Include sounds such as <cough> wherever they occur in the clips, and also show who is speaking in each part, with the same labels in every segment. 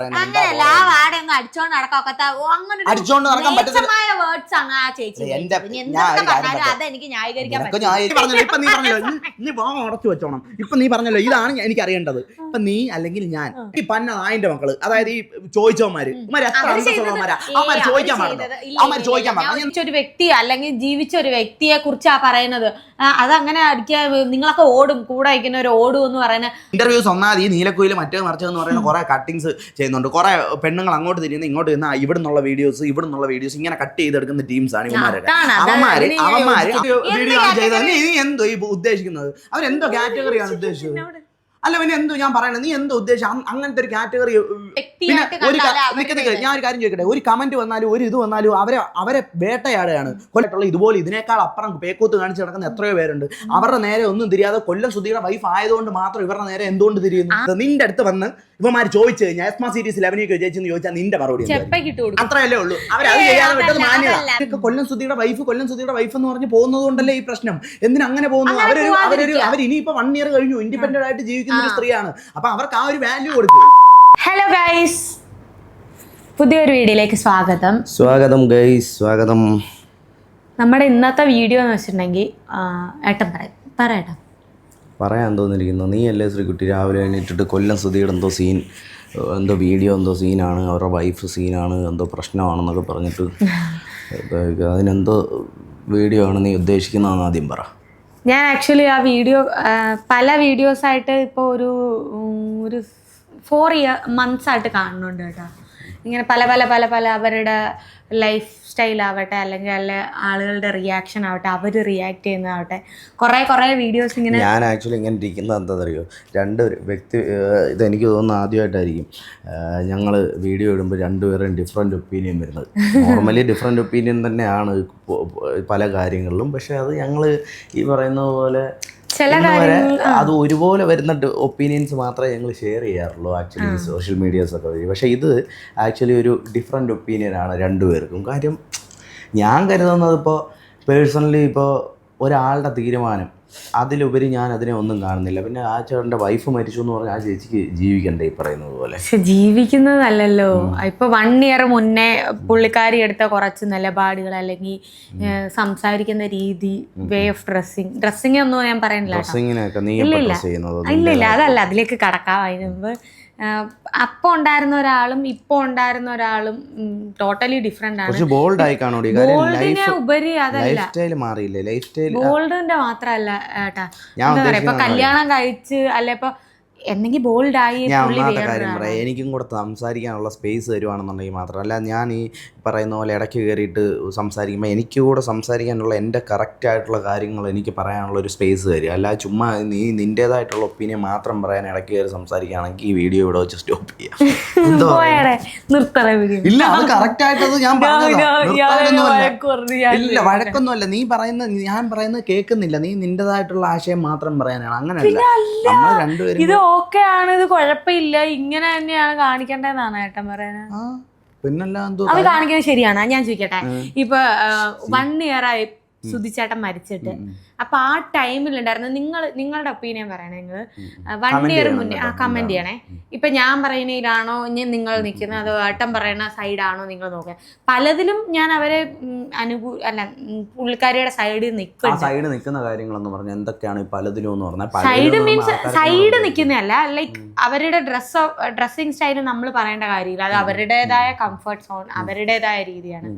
Speaker 1: പറയുന്നത്. എന്താ പറയുന്നത്?
Speaker 2: അടിച്ചോണ്ട് നടക്കാത്ത അങ്ങനെ
Speaker 1: അടിച്ചോണ്ട് നടക്കാൻ പറ്റത്തില്ല.
Speaker 2: വേർഡ്സ് ആണ് ആ ചേച്ചി
Speaker 1: എന്റെ-
Speaker 2: ഉപയോഗിച്ചത്. ഇനി
Speaker 1: ഞാൻ
Speaker 2: എന്തൊക്കെ
Speaker 1: ഒരു കാര്യം
Speaker 2: പറഞ്ഞാലും
Speaker 1: പറയാം.
Speaker 2: അതെനിക്ക് ന്യായീകരിക്കാൻ
Speaker 1: നിനക്ക്
Speaker 2: പറ്റില്ല.
Speaker 1: ഞാൻ ഈ പറഞ്ഞല്ലോ ഇപ്പൊ നീ <laughs> പറഞ്ഞല്ലോ വാ വെച്ചോണം ഇപ്പൊ നീ പറഞ്ഞല്ലോ ഇതാണ് ഞാൻ- എനിക്ക് അറിയേണ്ടത് ഇപ്പൊ നീ അല്ലെങ്കിൽ ഞാൻ ഈ പന്ന നായന്റെ മക്കൾ അതായത് ഈ ചോദിച്ചവന്മാര് ഇവന്മാര് എത്ര
Speaker 2: അവർ ചെയ്തത്
Speaker 1: അന്തസ്സുള്ളവന്മാരാ
Speaker 2: ഏയ്
Speaker 1: അവന്മാര്
Speaker 2: അവർ
Speaker 1: ചോദിക്കാൻ
Speaker 2: ചെയ്തത്
Speaker 1: പാടില്ല
Speaker 2: ഇല്ല,
Speaker 1: അവന്മാര്
Speaker 2: ഇല്ല,
Speaker 1: ചോദിക്കാൻ
Speaker 2: ഇല്ല. ഞാൻ
Speaker 1: പാടില്ല
Speaker 2: ഒരു വ്യക്തി അല്ലെങ്കിൽ ജീവിച്ച ഒരു വ്യക്തിയെ കുറിച്ചാ പറയുന്നത് ആ, അതങ്ങനെ അടിക്കാൻ നിങ്ങളൊക്കെ ഓടും കൂടെ ഒരു ഓടും എന്ന് പറയുന്നത്
Speaker 1: ഇന്റർവ്യൂസ് ഒന്നാമത് ഈ നീലക്കുയിൽ മറ്റേ മറിച്ചതെന്ന് പറയുന്ന കുറെ കട്ടിങ്സ് ചെയ്യുന്നുണ്ട് കുറെ പെണ്ണുങ്ങൾ അങ്ങോട്ട് തിരിയുന്ന ഇങ്ങോട്ട് തിരുന്ന ഇവിടെ നിന്നുള്ള വീഡിയോസ് ഇവിടെ നിന്നുള്ള വീഡിയോസ് ഇങ്ങനെ കട്ട് ചെയ്തെടുക്കുന്ന ടീംസാണ്
Speaker 2: അതാണ്.
Speaker 1: അവന്മാര് അവന്മാര്. വീഡിയോ നീ എന്തോ ഈ ഉദ്ദേശിക്കുന്നത് അവരെന്തോ കാറ്റഗറിയാണ് ഉദ്ദേശിച്ചത് അല്ല പിന്നെ എന്തോ ഞാൻ പറയണത് നീ എന്തോ ഉദ്ദേശം അങ്ങനത്തെ ഒരു കാറ്റഗറി പിന്നെ ഒരു ഞാൻ ഒരു കാര്യം ചോദിക്കട്ടെ? ഒരു കമന്റ് വന്നാലും ഒരു ഇത് വന്നാലും അവരെ അവരെ വേട്ടയാടുകയാണ്. കൊല്ലത്തുള്ള ഇതുപോലെ ഇതിനേക്കാൾ അപ്പുറം പേക്കൂത്ത് കാണിച്ച് നടക്കുന്ന എത്രയോ പേരുണ്ട്. അവരുടെ നേരെ ഒന്നും തിരിയാതെ കൊല്ലം സുധിയുടെ വൈഫ് ആയതുകൊണ്ട് മാത്രം ഇവരുടെ നേരെ എന്തുകൊണ്ട് തിരിയുന്നു? നിന്റെ അടുത്ത് വന്ന് ഇവന്മാർ ചോദിച്ചു കഴിഞ്ഞാൽ എസ്മാ സീരീസിൽ അഭിനയിക്കോ ചേച്ചി ചോദിച്ചാൽ നിന്റെ മറുപടി അത്രയല്ലേ ഉള്ളൂ.
Speaker 2: ഏയ്
Speaker 1: ചെയ്യാതെ വിട്ടത് മാന്യത. കൊല്ലം സുധിയുടെ വൈഫ് കൊല്ലം സുധിയുടെ വൈഫ് എന്ന് പറഞ്ഞ് പോകുന്നത് കൊണ്ടല്ലേ ഈ പ്രശ്നം? എന്തിനങ്ങനെ പോകുന്നു? അവരൊരു അവരൊരു. അവർ ഇനിയിപ്പോ വൺ ഇയർ കഴിഞ്ഞു ഇൻഡിപെൻഡന്റ് ആയിട്ട് ജീവിക്കുന്ന ഒരു സ്ത്രീയാണ്. അപ്പൊ അവർക്ക് ആ ഒരു വാല്യൂ കൊടുക്കും.
Speaker 2: ഹലോ ഗൈസ് പുതിയൊരു വീഡിയോയിലേക്ക് സ്വാഗതം.
Speaker 3: സ്വാഗതം ഗൈസ് സ്വാഗതം.
Speaker 2: നമ്മുടെ ഇന്നത്തെ വീഡിയോ എന്ന് വെച്ചിട്ടുണ്ടെങ്കിൽ ഏട്ടൻ പറയും പറയട്ടോ
Speaker 3: പറയാൻ തോന്നിയിരിക്കുന്നു. നീ അല്ലേ ശ്രീകുട്ടി? രാവിലെ എണീറ്റിട്ട് കൊല്ലം സുധിയുടെ എന്തോ സീൻ എന്തോ വീഡിയോ എന്തോ സീനാണ് അവരുടെ വൈഫ് സീനാണ് എന്തോ പ്രശ്നമാണെന്നൊക്കെ പറഞ്ഞിട്ട്. <laughs> അതിനെന്തോ വീഡിയോ ആണ് നീ ഉദ്ദേശിക്കുന്നതെന്ന് ആദ്യം പറ.
Speaker 2: ഞാൻ ആക്ച്വലി ആ വീഡിയോ പല വീഡിയോസ് ആയിട്ട് ഇപ്പോൾ ഒരു ഒരു ഫോർ ഇയർ മന്ത്സ് ആയിട്ട് കാണുന്നുണ്ട് കേട്ടോ. ഇങ്ങനെ പല പല പല പല അവരുടെ ലൈഫ് സ്റ്റൈൽ ആവട്ടെ അല്ലെങ്കിൽ അല്ല ആളുകളുടെ റിയാക്ഷൻ ആവട്ടെ അവർ റിയാക്ട് ചെയ്യുന്നതാവട്ടെ കുറേ കുറേ വീഡിയോസ് ഇങ്ങനെ
Speaker 3: ഞാൻ ആക്ച്വലി ഇങ്ങനെ ഇരിക്കുന്നത് എന്താണെന്നറിയോ? രണ്ട് വ്യക്തി ഇതെനിക്ക് തോന്നുന്നു ആദ്യമായിട്ടായിരിക്കും. ഞങ്ങൾ വീഡിയോ ഇടുമ്പോൾ രണ്ടുപേരും ഡിഫറെന്റ് ഒപ്പീനിയൻ വരുന്നത്. നോർമലി ഡിഫറെന്റ് ഒപ്പീനിയൻ തന്നെയാണ് പല കാര്യങ്ങളിലും. പക്ഷേ അത് ഞങ്ങൾ ഈ പറയുന്ന പോലെ
Speaker 2: ചില
Speaker 3: അത് ഒരുപോലെ വരുന്ന ഒപ്പീനിയൻസ് മാത്രമേ ഞങ്ങൾ ഷെയർ ചെയ്യാറുള്ളൂ ആക്ച്വലി സോഷ്യൽ മീഡിയസ് ഒക്കെ വഴി. പക്ഷേ ഇത് ആക്ച്വലി ഒരു ഡിഫറെന്റ് ഒപ്പീനിയനാണ് രണ്ടുപേർക്കും. കാര്യം ഞാൻ കരുതുന്നത് ഇപ്പോൾ പേഴ്സണലി ഇപ്പോൾ ഒരാളുടെ തീരുമാനം. അതിലുപരി ഞാൻ അതിനെ ഒന്നും കാണുന്നില്ല. പിന്നെ ആ ചേട്ടന്റെ വൈഫ് മരിച്ചു എന്ന് പറഞ്ഞാൽ ആ ചേച്ചിക്ക് ജീവിക്കണ്ടേ ഈ പറയുന്നത് പോലെ.
Speaker 2: പക്ഷെ ജീവിക്കുന്നതല്ലല്ലോ. ഇപ്പൊ വൺ ഇയർ മുന്നേ പുള്ളിക്കാരി എടുത്ത കുറച്ച് നിലപാടുകൾ അല്ലെങ്കിൽ സംസാരിക്കുന്ന രീതി വേ ഓഫ് ഡ്രസ്സിങ് ഡ്രസ്സിങ് ഒന്നും ഞാൻ പറയുന്നില്ല.
Speaker 3: ഡ്രസ്സിങ്ങിനൊക്കെ നീ
Speaker 2: ഇല്ല ഇല്ല അതല്ല. അതിലേക്ക് കടക്കാം. അതിന് മുമ്പ് അപ്പോൾ ഉണ്ടായിരുന്ന ഒരാളും ഇപ്പോൾ ഉണ്ടായിരുന്ന ഒരാളും ടോട്ടലി ഡിഫറെന്റ് ആണ്.
Speaker 3: ബോൾഡ് ആയി
Speaker 2: ഉപരി അതല്ല. ഗോൾഡിന്റെ മാത്രല്ല ഏട്ടാ. എന്താ പറയാ ഇപ്പൊ കല്യാണം കഴിച്ച് അല്ല ഇപ്പൊ എന്തെങ്കിൽ ബോൾഡ് ആയി
Speaker 3: ഞാൻ ഒന്നാമത്തെ കാര്യം പറയാം. എനിക്കും കൂടെ സംസാരിക്കാനുള്ള സ്പേസ് തരുവാണെന്നുണ്ടെങ്കിൽ മാത്രം. അല്ല ഞാൻ ഈ പറയുന്ന പോലെ ഇടയ്ക്ക് കയറിയിട്ട് സംസാരിക്കുമ്പോൾ എനിക്ക് കൂടെ സംസാരിക്കാനുള്ള എന്റെ കറക്റ്റ് ആയിട്ടുള്ള കാര്യങ്ങൾ എനിക്ക് പറയാനുള്ള ഒരു സ്പേസ് തരും അല്ല ചുമ്മാ നീ നിന്റേതായിട്ടുള്ള ഒപ്പീനിയൻ മാത്രം പറയാൻ ഇടയ്ക്ക് കയറി സംസാരിക്കുകയാണെങ്കിൽ ഈ വീഡിയോ ഇവിടെ വെച്ച് സ്റ്റോപ്പ് ചെയ്യാം.
Speaker 1: ഇല്ല അത് കറക്റ്റ് ഞാൻ ഇല്ല വഴക്കൊന്നുമല്ല. നീ പറയുന്ന ഞാൻ പറയുന്നത് കേൾക്കുന്നില്ല. നീ നിന്റേതായിട്ടുള്ള ആശയം മാത്രം പറയാനാണ്. അങ്ങനെയല്ല നമ്മൾ രണ്ടുപേരും
Speaker 2: ഓക്കെ ആണ് ഇത് കുഴപ്പമില്ല. ഇങ്ങനെ തന്നെയാണ് കാണിക്കേണ്ടതെന്നാണ് ഏട്ടൻ പറയുന്നത്. അത് കാണിക്കുന്നത് ശരിയാണ്. ഞാൻ ചോദിക്കട്ടെ? ഇപ്പൊ വൺ ഇയർ ആയി സുധിച്ചേട്ടൻ മരിച്ചിട്ട്. അപ്പൊ ആ ടൈമിൽ ഉണ്ടായിരുന്ന നിങ്ങൾ നിങ്ങളുടെ ഒപ്പീനിയൻ പറയണേ നിങ്ങൾ വൺ ഇയർ മുന്നേ ആ കമന്റ് ചെയ്യണേ. ഇപ്പൊ ഞാൻ പറയുന്നതിലാണോ ഇനി നിങ്ങൾ നിൽക്കുന്നത്? അതോ ഏട്ടൻ പറയുന്ന സൈഡാണോ നിങ്ങൾ നോക്കുക. പലതിലും ഞാൻ അവരെ അനുകൂ അല്ല പുള്ളിക്കാരിയുടെ സൈഡിൽ നിൽക്കും
Speaker 3: സൈഡ് നിൽക്കുന്ന കാര്യങ്ങളെന്ന് പറഞ്ഞാൽ എന്തൊക്കെയാണ് പലതിലും എന്ന് പറഞ്ഞാൽ
Speaker 2: സൈഡ് മീൻസ് സൈഡ് നിൽക്കുന്നതല്ല ലൈക്ക് അവരുടെ ഡ്രസ് ഡ്രസ്സിങ് സ്റ്റൈൽ നമ്മൾ പറയേണ്ട കാര്യമില്ല. അത് അവരുടേതായ കംഫർട്ട് സോൺ അവരുടേതായ രീതിയാണ്.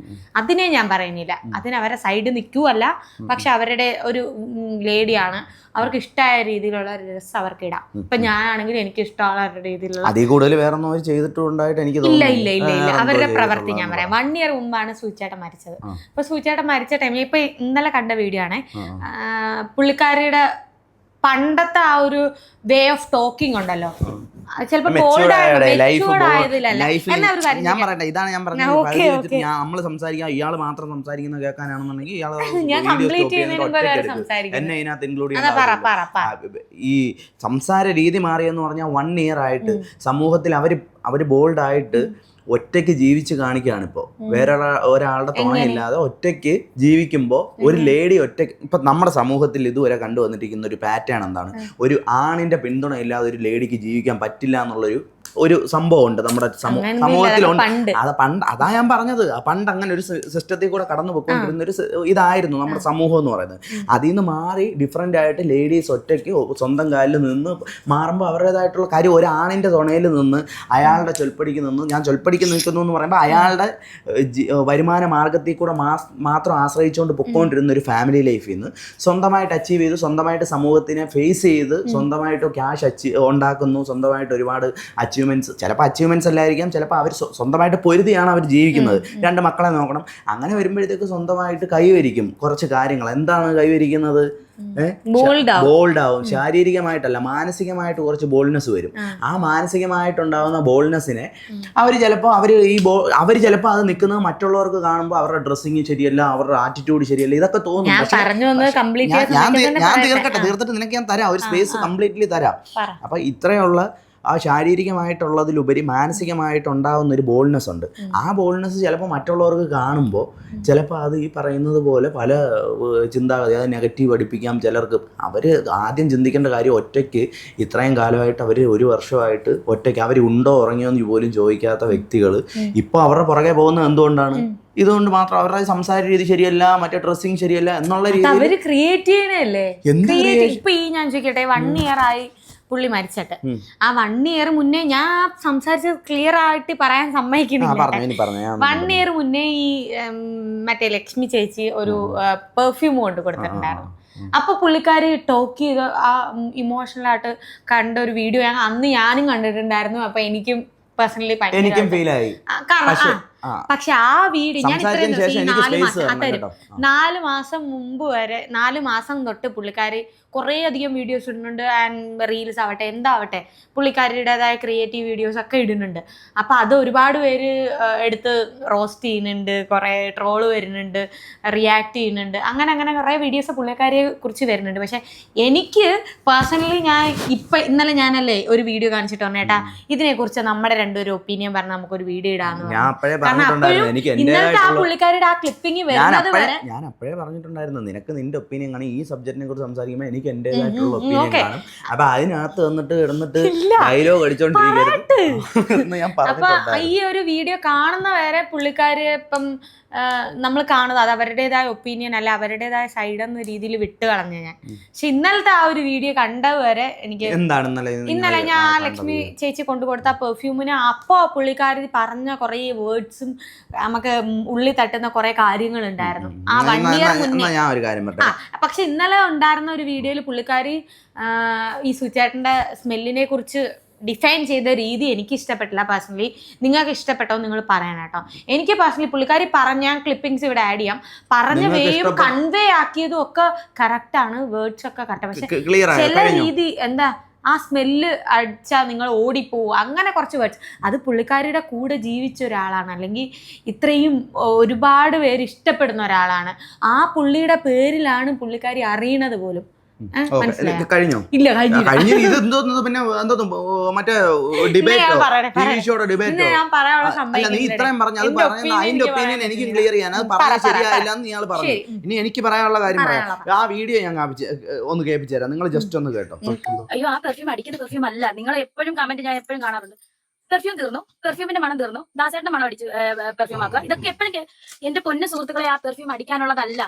Speaker 2: അതിനെ ഞാൻ പറയുന്നില്ല. അതിന് അവരെ സൈഡ് നിൽക്കുവല്ല പക്ഷെ അവരുടെ ഒരു ലേഡിയാണ്. അവർക്ക് ഇഷ്ടമായ രീതിയിലുള്ള ഡ്രസ്സ് അവർക്ക് ഇടാം ഇപ്പൊ ഞാനാണെങ്കിൽ എനിക്ക് ഇഷ്ടമുള്ള രീതിയിലുള്ള
Speaker 3: അതിൽ കൂടുതൽ വേറെ അവർ ചെയ്തിട്ടുണ്ടായിട്ട് എനിക്ക്
Speaker 2: ഇല്ല ഇല്ല ഇല്ല ഇല്ല. അവരുടെ പ്രവൃത്തി ഞാൻ പറയാം. വൺ ഇയർ മുമ്പാണ് സൂചേട്ടൻ മരിച്ചത്. അപ്പൊ സൂചേട്ടൻ മരിച്ച ടൈമിൽ ഇപ്പൊ ഇന്നലെ കണ്ട വീഡിയോ ആണ്. പുള്ളിക്കാരിയുടെ പണ്ടത്തെ ആ ഒരു വേ ഓഫ് ടോക്കിംഗ് ഉണ്ടല്ലോ.
Speaker 1: ഞാൻ. പറയട്ടെ ഇതാണ് ഞാൻ പറഞ്ഞത്. നമ്മൾ സംസാരിക്കാം ഇയാൾ മാത്രം സംസാരിക്കുന്ന കേൾക്കാനാണെന്നുണ്ടെങ്കിൽ ഇയാൾ. <laughs> എന്നെ ഇതിനകത്ത് ഇൻക്ലൂഡ്
Speaker 2: പറ
Speaker 1: ഈ സംസാര രീതി മാറിയെന്ന് പറഞ്ഞാൽ വൺ ഇയർ ആയിട്ട് സമൂഹത്തിൽ അവർ അവർ ബോൾഡ് ആയിട്ട് ഒറ്റയ്ക്ക് ജീവിച്ച് കാണിക്കുകയാണ് ഇപ്പോൾ വേറെ ഒരാളുടെ തുണയില്ലാതെ ഒറ്റയ്ക്ക് ജീവിക്കുമ്പോൾ ഒരു ലേഡി ഒറ്റ ഇപ്പൊ നമ്മുടെ സമൂഹത്തിൽ ഇതുവരെ കണ്ടുവന്നിരിക്കുന്ന ഒരു പാറ്റേൺ എന്താണ്? ഒരു ആണിന്റെ പിന്തുണ ഇല്ലാതെ ഒരു ലേഡിക്ക് ജീവിക്കാൻ പറ്റില്ല എന്നുള്ളൊരു ഒരു സംഭവം ഉണ്ട് നമ്മുടെ സമൂ- സമൂഹത്തിലുണ്ട്. അത് പണ്ട് അതാ ഞാൻ പറഞ്ഞത്. ആ പണ്ട് അങ്ങനെ ഒരു സിസ്റ്റത്തിൽ കൂടെ കടന്നു പോയിക്കൊണ്ടിരുന്ന ഒരു ഇതായിരുന്നു നമ്മുടെ സമൂഹം എന്ന് പറയുന്നത്. അതിൽ നിന്ന് മാറി ഡിഫറെന്റ് ആയിട്ട് ലേഡീസ് ഒറ്റയ്ക്ക് സ്വന്തം കാലിൽ നിന്ന് മാറുമ്പോൾ അവരുടേതായിട്ടുള്ള കാര്യം ഒരാണിന്റെ തുണയിൽ നിന്ന് അയാളുടെ ചൊൽപ്പടിക്ക് നിന്ന് ഞാൻ ചൊൽപ്പടിക്ക് നിൽക്കുന്നു എന്ന് പറയുമ്പോൾ അയാളുടെ വരുമാന മാർഗത്തിൽ കൂടെ മാത്രം ആശ്രയിച്ചുകൊണ്ട് പൊക്കോണ്ടിരുന്ന ഒരു ഫാമിലി ലൈഫിൽ നിന്ന് സ്വന്തമായിട്ട് അച്ചീവ് ചെയ്ത് സ്വന്തമായിട്ട് സമൂഹത്തിനെ ഫേസ് ചെയ്ത് സ്വന്തമായിട്ട് ക്യാഷ് അച്ചീവ് ഉണ്ടാക്കുന്നു. സ്വന്തമായിട്ട് ഒരുപാട് അച്ചീവ്മെന്റ്സ് ചിലപ്പോൾ അച്ചീവ്മെന്റ്സ് അല്ലായിരിക്കാം ചിലപ്പോൾ അവർ സ്വന്തമായിട്ട് പൊരുതിയാണ് അവർ ജീവിക്കുന്നത്. രണ്ട് മക്കളെ നോക്കണം. അങ്ങനെ വരുമ്പോഴത്തേക്ക് സ്വന്തമായിട്ട് കൈവരിക്കും കുറച്ച് കാര്യങ്ങൾ. എന്താണ് കൈവരിക്കുന്നത്. ബോൾഡ് ആവും. ശാരീരികമായിട്ടല്ല മാനസികമായിട്ട് കുറച്ച് ബോൾഡ്നെസ് വരും. ആ. മാനസികമായിട്ടുണ്ടാവുന്ന ബോൾഡ്നെസ്സിനെ അവർ ചിലപ്പോൾ അവർ ഈ ബോ അവർ ചിലപ്പോൾ അത് നിൽക്കുന്നത് മറ്റുള്ളവർക്ക് കാണുമ്പോൾ അവരുടെ ഡ്രസ്സിങ് ശരിയല്ല അവരുടെ ആറ്റിറ്റ്യൂഡ് ശരിയല്ല ഇതൊക്കെ തോന്നും.
Speaker 2: ഞാൻ.
Speaker 1: തീർക്കട്ടെ തീർത്തിട്ട് നിനക്ക് ഞാൻ തരാം. ഒരു സ്പേസ് കംപ്ലീറ്റ്ലി തരാം. അപ്പൊ ഇത്രയുള്ള ആ ശാരീരികമായിട്ടുള്ളതിലുപരി മാനസികമായിട്ടുണ്ടാകുന്ന ഒരു ബോൾനെസ് ഉണ്ട് ആ ബോൾനെസ് ചിലപ്പോൾ മറ്റുള്ളവർക്ക് കാണുമ്പോൾ ചിലപ്പോൾ അത് ഈ പറയുന്നത് പോലെ പല ചിന്താഗതി അത് നെഗറ്റീവ് അടിപ്പിക്കാം ചിലർക്ക്. അവർ ആദ്യം ചിന്തിക്കേണ്ട കാര്യം ഒറ്റയ്ക്ക് ഇത്രയും കാലമായിട്ട് അവർ ഒരു വർഷമായിട്ട് ഒറ്റയ്ക്ക് അവർ ഉണ്ടോ ഉറങ്ങിയോ എന്ന് പോലും ചോദിക്കാത്ത വ്യക്തികൾ ഇപ്പോൾ അവരുടെ പുറകെ പോകുന്നത് എന്തുകൊണ്ടാണ്? ഇതുകൊണ്ട് മാത്രം അവരുടെ സംസാര രീതി ശരിയല്ല മറ്റേ ഡ്രസ്സിങ് ശരിയല്ല എന്നുള്ള രീതി
Speaker 2: അവർ ക്രിയേറ്റ് ചെയ്യണല്ലേ ഇപ്പൊ ഈ ഞാൻ ചോദിക്കട്ടെ വൺ ഇയർ ആയി പുള്ളി മരിച്ചിട്ട്. ആ വൺ ഇയർ മുന്നേ ഞാൻ സംസാരിച്ച് ക്ലിയർ ആയിട്ട് പറയാൻ സമ്മതിക്കുന്നില്ല.
Speaker 1: ഞാൻ
Speaker 2: വൺ ഇയർ മുന്നേ ഈ മറ്റേ ലക്ഷ്മി ചേച്ചി ഒരു പെർഫ്യൂം കൊണ്ട് കൊടുത്തിട്ടുണ്ടായിരുന്നു. അപ്പൊ പുള്ളിക്കാര് ടോക്ക് ചെയ്ത് ആ ഇമോഷണൽ ആയിട്ട് കണ്ട ഒരു വീഡിയോ അന്ന് ഞാനും കണ്ടിട്ടുണ്ടായിരുന്നു. അപ്പൊ എനിക്കും പേഴ്സണലി
Speaker 1: ആയി.
Speaker 2: കാരണം
Speaker 1: പക്ഷേ
Speaker 2: ആ, വീഡിയോ ഞാൻ ഇത്രയും ദിവസം ഈ നാല് മാസം തരും നാല് മാസം മുമ്പ് വരെ നാല് മാസം തൊട്ട് പുള്ളിക്കാരി കുറേ അധികം വീഡിയോസ് ഇടുന്നുണ്ട് ആൻഡ് റീൽസ് ആവട്ടെ എന്താവട്ടെ പുള്ളിക്കാരിയുടേതായ ക്രിയേറ്റീവ് വീഡിയോസ് ഒക്കെ ഇടുന്നുണ്ട്. അപ്പം അത് ഒരുപാട് പേര് എടുത്ത് റോസ്റ്റ് ചെയ്യുന്നുണ്ട് കുറേ ട്രോൾ വരുന്നുണ്ട് റിയാക്ട് ചെയ്യുന്നുണ്ട്. അങ്ങനെ അങ്ങനെ കുറേ വീഡിയോസ് പുള്ളിക്കാരിയെ കുറിച്ച് വരുന്നുണ്ട്. പക്ഷെ എനിക്ക് പേഴ്സണലി ഞാൻ ഇപ്പം ഇന്നലെ ഞാനല്ലേ ഒരു വീഡിയോ കാണിച്ചിട്ട് പറഞ്ഞേട്ടാ ഇതിനെക്കുറിച്ച് നമ്മുടെ രണ്ടൊരു ഒപ്പീനിയൻ പറഞ്ഞ് നമുക്കൊരു വീഡിയോ ഇടാന്ന് പറഞ്ഞു. കാരണം അപ്പോഴും
Speaker 1: എനിക്ക്
Speaker 2: ഇന്നലത്തെ ആ
Speaker 1: എന്റേതായിട്ടുള്ള
Speaker 2: ആ ക്ലിപ്പിംഗ്
Speaker 1: ഞാൻ
Speaker 2: വരുന്നത് വരെ
Speaker 1: ഞാൻ അപ്പോഴേ പറഞ്ഞിട്ടുണ്ടായിരുന്നു നിനക്ക് നിന്റെ ഒപ്പീനിയൻ ആണ് ഈ സബ്ജക്റ്റിനെ കുറിച്ച് സംസാരിക്കുമ്പോൾ എനിക്ക് എന്റേതായിട്ടുള്ള ഒപ്പീനിയൻ
Speaker 2: ആണ്
Speaker 1: കാണും. അപ്പൊ അതിനകത്ത് വന്നിട്ട് കിടന്നിട്ട് ഡയലോഗ് അടിച്ചോണ്ടിരിക്കരുത് <laughs> ഞാൻ
Speaker 2: അപ്പൊ
Speaker 1: പറഞ്ഞിട്ടുണ്ടായിരുന്നു.
Speaker 2: ഈ ഒരു വീഡിയോ കാണുന്ന വരെ പുള്ളിക്കാര് ഇപ്പം നമ്മൾ കാണുന്നത് അത് അവരുടേതായ ഒപ്പീനിയൻ അല്ല അവരുടേതായ സൈഡ് എന്ന രീതിയിൽ വിട്ട് കളഞ്ഞു ഞാൻ. പക്ഷെ ഇന്നലത്തെ ആ ഒരു വീഡിയോ കണ്ടത് വരെ എനിക്ക്
Speaker 1: ഇന്നലെ
Speaker 2: ഞാൻ
Speaker 1: ആ
Speaker 2: ലക്ഷ്മി ചേച്ചി കൊണ്ടു കൊടുത്ത പെർഫ്യൂമിന് അപ്പോൾ പുള്ളിക്കാരി പറഞ്ഞ കുറേ വേർഡ്സും നമുക്ക് ഉള്ളി തട്ടുന്ന കുറേ കാര്യങ്ങൾ ഉണ്ടായിരുന്നു ആ
Speaker 1: വണ്ടിയെ
Speaker 2: വൺ ഇയർ മുന്നേ. പക്ഷെ ഇന്നലെ ഉണ്ടായിരുന്ന ഒരു വീഡിയോയിൽ പുള്ളിക്കാരി ഈ സുചേട്ടന്റെ സ്മെല്ലിനെ കുറിച്ച് ഡിഫൈൻ ചെയ്ത രീതി എനിക്ക് ഇഷ്ടപ്പെട്ടില്ല പേഴ്സണലി നിങ്ങൾക്ക് ഇഷ്ടപ്പെട്ടോ നിങ്ങൾ പറയണം കേട്ടോ. എനിക്ക് പേഴ്സണലി പുള്ളിക്കാരി പറഞ്ഞ ക്ലിപ്പിംഗ്സ് ഇവിടെ ആഡ് ചെയ്യാം. പറഞ്ഞ വേയും കൺവേ ആക്കിയതും ഒക്കെ കറക്റ്റ് ആണ്. വേർഡ്സ് ഒക്കെ കറക്റ്റ് പക്ഷെ ചില രീതി എന്താ ആ സ്മെല്ല് അടിച്ചാൽ നിങ്ങൾ ഓടിപ്പോവും. അങ്ങനെ കുറച്ച് വേർഡ്സ് അത് പുള്ളിക്കാരിയുടെ കൂടെ ജീവിച്ച ഒരാളാണ്. അല്ലെങ്കിൽ ഇത്രയും ഒരുപാട് പേര് ഇഷ്ടപ്പെടുന്ന ഒരാളാണ്. ആ പുള്ളിയുടെ പേരിലാണ് പുള്ളിക്കാരി അറിയണത് പോലും.
Speaker 1: കഴിഞ്ഞോ?
Speaker 2: ഇല്ല
Speaker 1: കഴിഞ്ഞു ഇത് എന്തോന്നു പിന്നെ എന്തോന്നു ഓ, മറ്റേ ഡിബേറ്റോ? ഡിബേറ്റോ? അല്ല നീ ഇത്രയും പറഞ്ഞു അത്
Speaker 2: എന്റെ
Speaker 1: പറയുന്ന അതിന്റെ
Speaker 2: എനിക്ക്
Speaker 1: ഒപ്പീനിയൻ എനിക്ക് ക്ലിയർ ചെയ്യാൻ അത്
Speaker 2: ഉം,
Speaker 1: പറഞ്ഞത്
Speaker 2: പറ, പറ,
Speaker 1: ശരിയായില്ല എന്ന് ഇയാൾ പറഞ്ഞു. ഇനി എനിക്ക് പറയാനുള്ള കാര്യം പറയാം. ആ വീഡിയോ ഞാൻ കാണിച്ച് ഒന്ന് കേൾപ്പിച്ചു തരാം നിങ്ങൾ ജസ്റ്റ് ഒന്ന് കേട്ടോ.
Speaker 4: അയ്യോ ആ പെർഫ്യൂം അടിക്കുന്ന പെർഫ്യൂം അല്ല. നിങ്ങൾ എപ്പോഴും കമന്റ് ഞാൻ എപ്പോഴും കാണാറുണ്ട്. പെർഫ്യൂം തീർന്നു. പെർഫ്യൂമിന്റെ മണം തീർന്നു. ദാസേട്ടന്റെ മണം അടിച്ചു പെർഫ്യൂം ആക്കുക. ഇതൊക്കെ എപ്പോഴും കേ- എന്റെ പൊന്ന സുഹൃത്തുക്കളെ ആ പെർഫ്യൂം അടിക്കാനുള്ളതല്ല.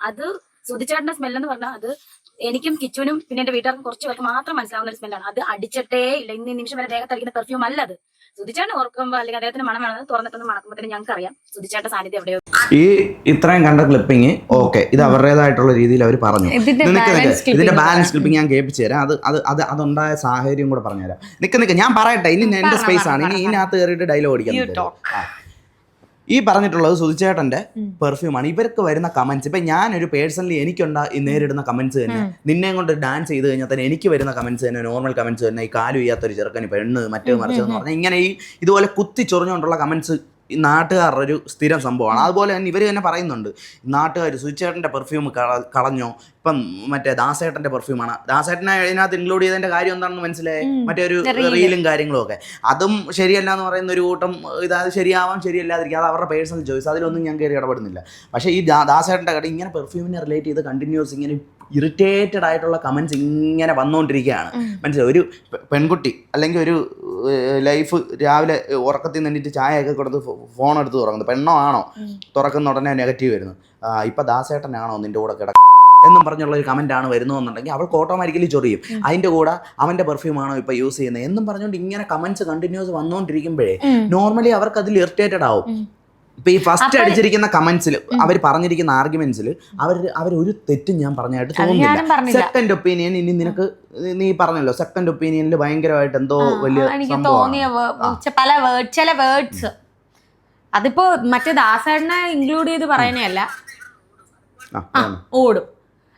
Speaker 4: അത് സുധിച്ചേട്ടന്റെ സ്മെല്ലെന്ന് പറഞ്ഞാൽ അത് എനിക്കും കിച്ചുവിനും പിന്നെ എന്റെ വീട്ടുകാർക്കും കുറച്ച് പേർക്ക് മാത്രം മനസ്സിലാവുന്ന ഒരു സ്മെല്ലാണ് അത് അടിച്ചിട്ടേ ഇല്ല. ഇന്ന് നിമിഷം വരെ ദേഹത്ത് അടിക്കുന്ന പെർഫ്യൂം അല്ല അത്. സുധിച്ചേട്ടൻ ഓർക്കുമ്പോൾ അല്ലെങ്കിൽ അദ്ദേഹത്തിന് മണം വേണമെന്ന് തുറന്നിട്ടൊന്ന് മണക്കുമ്പോൾ തന്നെ ഞങ്ങൾക്ക് അറിയാം സുധിച്ചാട്ട സാന്നിധ്യം എവിടെയോ.
Speaker 1: ഈ ഇത്രയും കണ്ട ക്ലിപ്പിംഗ് ഓക്കെ ഇത് അവരുടേതായിട്ടുള്ള രീതിയിൽ അവർ പറഞ്ഞു.
Speaker 2: ഇതിന്റെ
Speaker 1: ബാലൻസ് ക്ലിപ്പിംഗ് ഞാൻ കേൾപ്പിച്ചു തരാം. അത് അത് അത് അതുണ്ടായ സാഹചര്യം കൂടെ പറഞ്ഞുതരാം. നിക്ക് നിക്ക്. ഞാൻ പറയട്ടെ. ഇനി എന്റെ സ്പേസ് ആണ്. ഇനി ഇതിനകത്ത് കയറിയിട്ട് ഡയലോഗ്
Speaker 2: ഓടിക്കാം
Speaker 1: അടിക്കാൻ. ഈ പറഞ്ഞിട്ടുള്ളത് സുധിച്ചേട്ടന്റെ. പെർഫ്യൂമാണ് ഇവർക്ക് വരുന്ന കമന്റ്സ് ഇപ്പൊ ഞാനൊരു പേഴ്സണലി എനിക്കുണ്ടാ ഈ നേരിടുന്ന കമന്റ്സ് തന്നെ. നിന്നെ കൊണ്ട് ഡാൻസ് ചെയ്ത് കഴിഞ്ഞാൽ തന്നെ എനിക്ക് വരുന്ന കമന്റ്സ് തന്നെ നോർമൽ കമന്റ്സ് തന്നെ ഈ കാലു ചെയ്യാത്തൊരു ഇപ്പൊ പെണ്ണ് മറ്റേ മറിച്ചതെന്ന് പറഞ്ഞാൽ ഇങ്ങനെ ഈ ഇതുപോലെ കുത്തി ചൊറിഞ്ഞുകൊണ്ടുള്ള കമന്റ്സ് ഈ നാട്ടുകാരുടെ ഒരു സ്ഥിരം സംഭവമാണ്. അതുപോലെ തന്നെ ഇവർ തന്നെ പറയുന്നുണ്ട് നാട്ടുകാർ സുചേട്ടന്റെ പെർഫ്യൂം കളഞ്ഞോ? ഇപ്പം മറ്റേ ദാസേട്ടന്റെ പെർഫ്യൂമാണ് ദാസേട്ടനെ അതിനകത്ത് ഇൻക്ലൂഡ് ചെയ്തതിന്റെ കാര്യം എന്താണെന്ന് മനസ്സിലായി? മറ്റേ ഒരു റീലും കാര്യങ്ങളും ഒക്കെ അതും ശരിയല്ല എന്ന് പറയുന്ന ഒരു കൂട്ടം ഇതായത് ശരിയാവാം ശരിയല്ലാതിരിക്കും. അത് അവരുടെ പേഴ്സണൽ ചോയ്സ് അതിലൊന്നും ഞാൻ കയറി ഇടപെടുന്നില്ല. പക്ഷേ ഈ ദാസേട്ടന്റെ കട ഇങ്ങനെ പെർഫ്യൂമിനെ റിലേറ്റ് ചെയ്ത് കണ്ടിന്യൂസ് ഇങ്ങനെ ഇറിറ്റേറ്റഡ് ആയിട്ടുള്ള കമൻസ് ഇങ്ങനെ വന്നുകൊണ്ടിരിക്കുകയാണ് മനസ്സിലായി? ഒരു പെൺകുട്ടി അല്ലെങ്കിൽ ഒരു ലൈഫ് രാവിലെ ഉറക്കത്തിൽ നിന്നിട്ട് ചായയൊക്കെ കൊടുത്ത് ഫോൺ എടുത്ത് തുറക്കുന്നത്. പെണ്ണോ ആണോ തുറക്കുന്ന ഉടനെ നെഗറ്റീവ് വരുന്നു. ഇപ്പം ദാസേട്ടനാണോ നിന്റെ കൂടെ കിടക്കുക എന്നും പറഞ്ഞുള്ള ഒരു കമന്റ് ആണ് വരുന്നതെന്നുണ്ടെങ്കിൽ അവൾക്ക് ഓട്ടോമാറ്റിക്കലി ചൊറിയും. അതിന്റെ കൂടെ അവന്റെ പെർഫ്യൂം ആണോ ഇപ്പൊ യൂസ് ചെയ്യുന്നത്? എന്നും പറഞ്ഞുകൊണ്ട് ഇങ്ങനെ കമൻസ് കണ്ടിന്യൂസ് വന്നുകൊണ്ടിരിക്കുമ്പോഴേ നോർമലി അവർക്ക് അതിൽ ഇറിറ്റേറ്റഡ് ആവും. ഇപ്പൊ ഈ ഫസ്റ്റ് അടിച്ചിരിക്കുന്ന കമന്റ്സിൽ അവർ പറഞ്ഞിരിക്കുന്ന ആർഗ്യുമെന്റ്സിൽ അവർ അവർ ഒരു തെറ്റും ഞാൻ പറഞ്ഞായിട്ട് തോന്നുന്നില്ല സെക്കൻഡ് ഒപ്പീനിയൻ ഇനി നിനക്ക് നീ പറഞ്ഞല്ലോ സെക്കൻഡ് ഒപ്പീനിയനിൽ ഭയങ്കരമായിട്ട് എന്തോ വലിയ
Speaker 2: എനിക്ക് തോന്നിയ പല വേർഡ് ചില വേർഡ്സ് അതിപ്പോ മറ്റേ ദാസേട്ടനെ ഇൻക്ലൂഡ് ചെയ്ത് പറയുന്നതല്ല.
Speaker 1: ആണ്.
Speaker 2: ഓടും.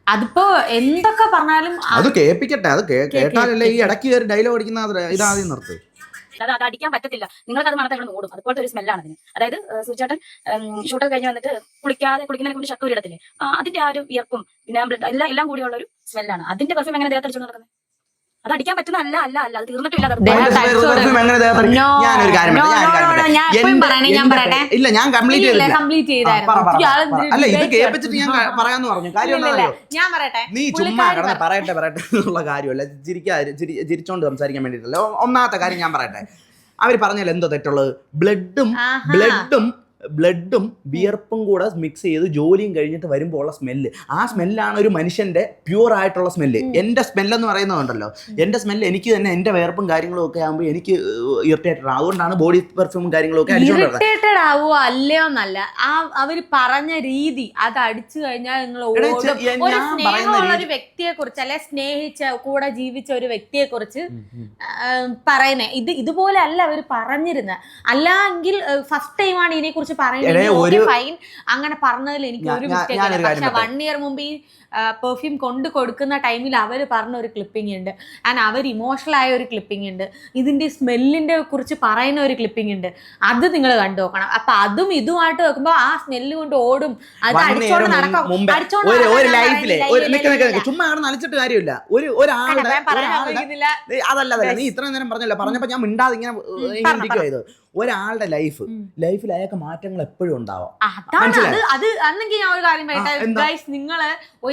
Speaker 2: അതിപ്പോ എന്തൊക്കെ പറഞ്ഞാലും
Speaker 1: അത് കേൾപ്പിക്കട്ടെ അത് കേട്ടാലല്ലേ ഈ ഇടയ്ക്ക് ഡയലോഗ് അടിക്കുന്ന ഇതാദ്യം നിർത്ത്.
Speaker 4: അത് അത് അടിക്കാൻ പറ്റത്തില്ല. നിങ്ങൾക്ക് അത് മണത്തെ ഇവിടെ ഓടും അതുപോലത്തെ ഒരു സ്മെല്ലാണ് അതിന്. അതായത് സൂചാട്ടൻ ഷൂട്ടർ കഴിഞ്ഞ് വന്നിട്ട് കുളിക്കാതെ കുളിക്കുന്നതിന് മുമ്പ് ഷട്ടൂരി ഇടത്തില്ലേ അതിന്റെ ആ ഒരു വിയർപ്പും പിന്നെ എല്ലാം എല്ലാം കൂടിയുള്ള ഒരു സ്മെല്ലാണ് അതിന്റെ പെർഫ്യൂം എങ്ങനെ ദേഹത്ത് അടിച്ചു നടക്കുന്നത് അത് അടിക്കാൻ അല്ല അല്ല അത് തീർന്നിട്ടില്ല.
Speaker 1: ഇല്ല ഞാൻ കംപ്ലീറ്റ്.
Speaker 2: എന്തിന്
Speaker 1: അല്ല ഇത് കേൾപ്പിച്ചിട്ട് ഞാൻ? പറയാന്ന് പറഞ്ഞു. കാര്യം?
Speaker 2: ഞാൻ പറയട്ടെ.
Speaker 1: നീ ചുമ്മാ
Speaker 2: പുള്ളിക്കാരി
Speaker 1: കിടന്ന്
Speaker 2: പറ-
Speaker 1: പറയട്ടെ പറയട്ടെ എന്നുള്ള കാര്യമല്ല. ചിരിക്കാതെ ചിരിച്ചോണ്ട് സംസാരിക്കാൻ വേണ്ടിട്ടല്ലേ. ഒന്നാമത്തെ കാര്യം ഞാൻ പറയട്ടെ. അവർ പറഞ്ഞാൽ എന്തോ തെറ്റുള്ളത്? ബ്ലഡും. ബ്ലഡും ബ്ലഡും വിയർപ്പും കൂടെ മിക്സ് ചെയ്ത് ജോലിയും കഴിഞ്ഞിട്ട് വരുമ്പോൾ ഉള്ള സ്മെല്ല് ആ സ്മെല്ലാണ് ഒരു മനുഷ്യന്റെ പ്യൂർ ആയിട്ടുള്ള സ്മെല്ല് എന്റെ സ്മെല്ല് എന്ന് പറയുന്നതുണ്ടല്ലോ. എന്റെ സ്മെല്ല് എനിക്ക് തന്നെ എന്റെ വിയർപ്പും കാര്യങ്ങളും ഒക്കെ ആകുമ്പോൾ എനിക്ക് ഇറിറ്റേറ്റഡ് അതുകൊണ്ടാണ് ബോഡി പെർഫ്യൂമും കാര്യങ്ങളൊക്കെ
Speaker 2: ഇറിറ്റേറ്റഡ് ആവുക അല്ലയോ എന്നല്ല. ആ അവർ പറഞ്ഞ രീതി അത് അടിച്ചു കഴിഞ്ഞാൽ നിങ്ങൾ ഒരു സ്നേഹമുള്ള ഒരു വ്യക്തിയെ കുറിച്ച് അല്ലെ സ്നേഹിച്ച കൂടെ ജീവിച്ച ഒരു വ്യക്തിയെ കുറിച്ച് പറയുന്നേ. ഇത് ഇതുപോലെ അല്ല അവർ പറഞ്ഞിരുന്നത് അല്ലെങ്കിൽ ഫസ്റ്റ് ടൈമാണ് ഇതിനെ കുറിച്ച് പറയുന്നത് ഫൈൻ അങ്ങനെ പറഞ്ഞതിൽ എനിക്ക് ഒരു മിസ്റ്റേക്ക്. വൺ ഇയർ മുമ്പ് ഈ പെർഫ്യൂം കൊണ്ട് കൊടുക്കുന്ന ടൈമിൽ അവർ പറഞ്ഞ ഒരു ക്ലിപ്പിംഗ് ഉണ്ട്. ആൻഡ് അവർ ഇമോഷണൽ ആയ ഒരു ക്ലിപ്പിംഗ് ഉണ്ട്. ഇതിന്റെ സ്മെല്ലിന്റെ കുറിച്ച് പറയുന്ന ഒരു ക്ലിപ്പിംഗ് ഉണ്ട്. അത് നിങ്ങൾ കണ്ടു നോക്കണം. അപ്പൊ അതും ഇതുമായിട്ട് വെക്കുമ്പോൾ ആ സ്മെല്ല് കൊണ്ട് ഓടും. അത് അടിച്ചോണ്ട് നടക്കും. അടിച്ചോണ്ട്
Speaker 1: ഒരു ഒരു ഒരു. ചുമ്മാ കാര്യമില്ല. ഒരു ഒരാളുടെ അതല്ല അതല്ല. നീ ഇത്രയും നേരം പറഞ്ഞല്ലോ. പറഞ്ഞപ്പോ ഞാൻ മിണ്ടാതെ ഇങ്ങനെ ഇരിക്കുക ഒരാളുടെ ലൈഫ്. ലൈഫിൽ അയാൾക്ക് മാറ്റങ്ങൾ എപ്പോഴും ഉണ്ടാവാം.
Speaker 2: അതാണ്. അത്? അത് അന്നെങ്കിൽ ഞാൻ ഒരു കാര്യം പറയട്ടെ?
Speaker 1: ആ, എന്താ?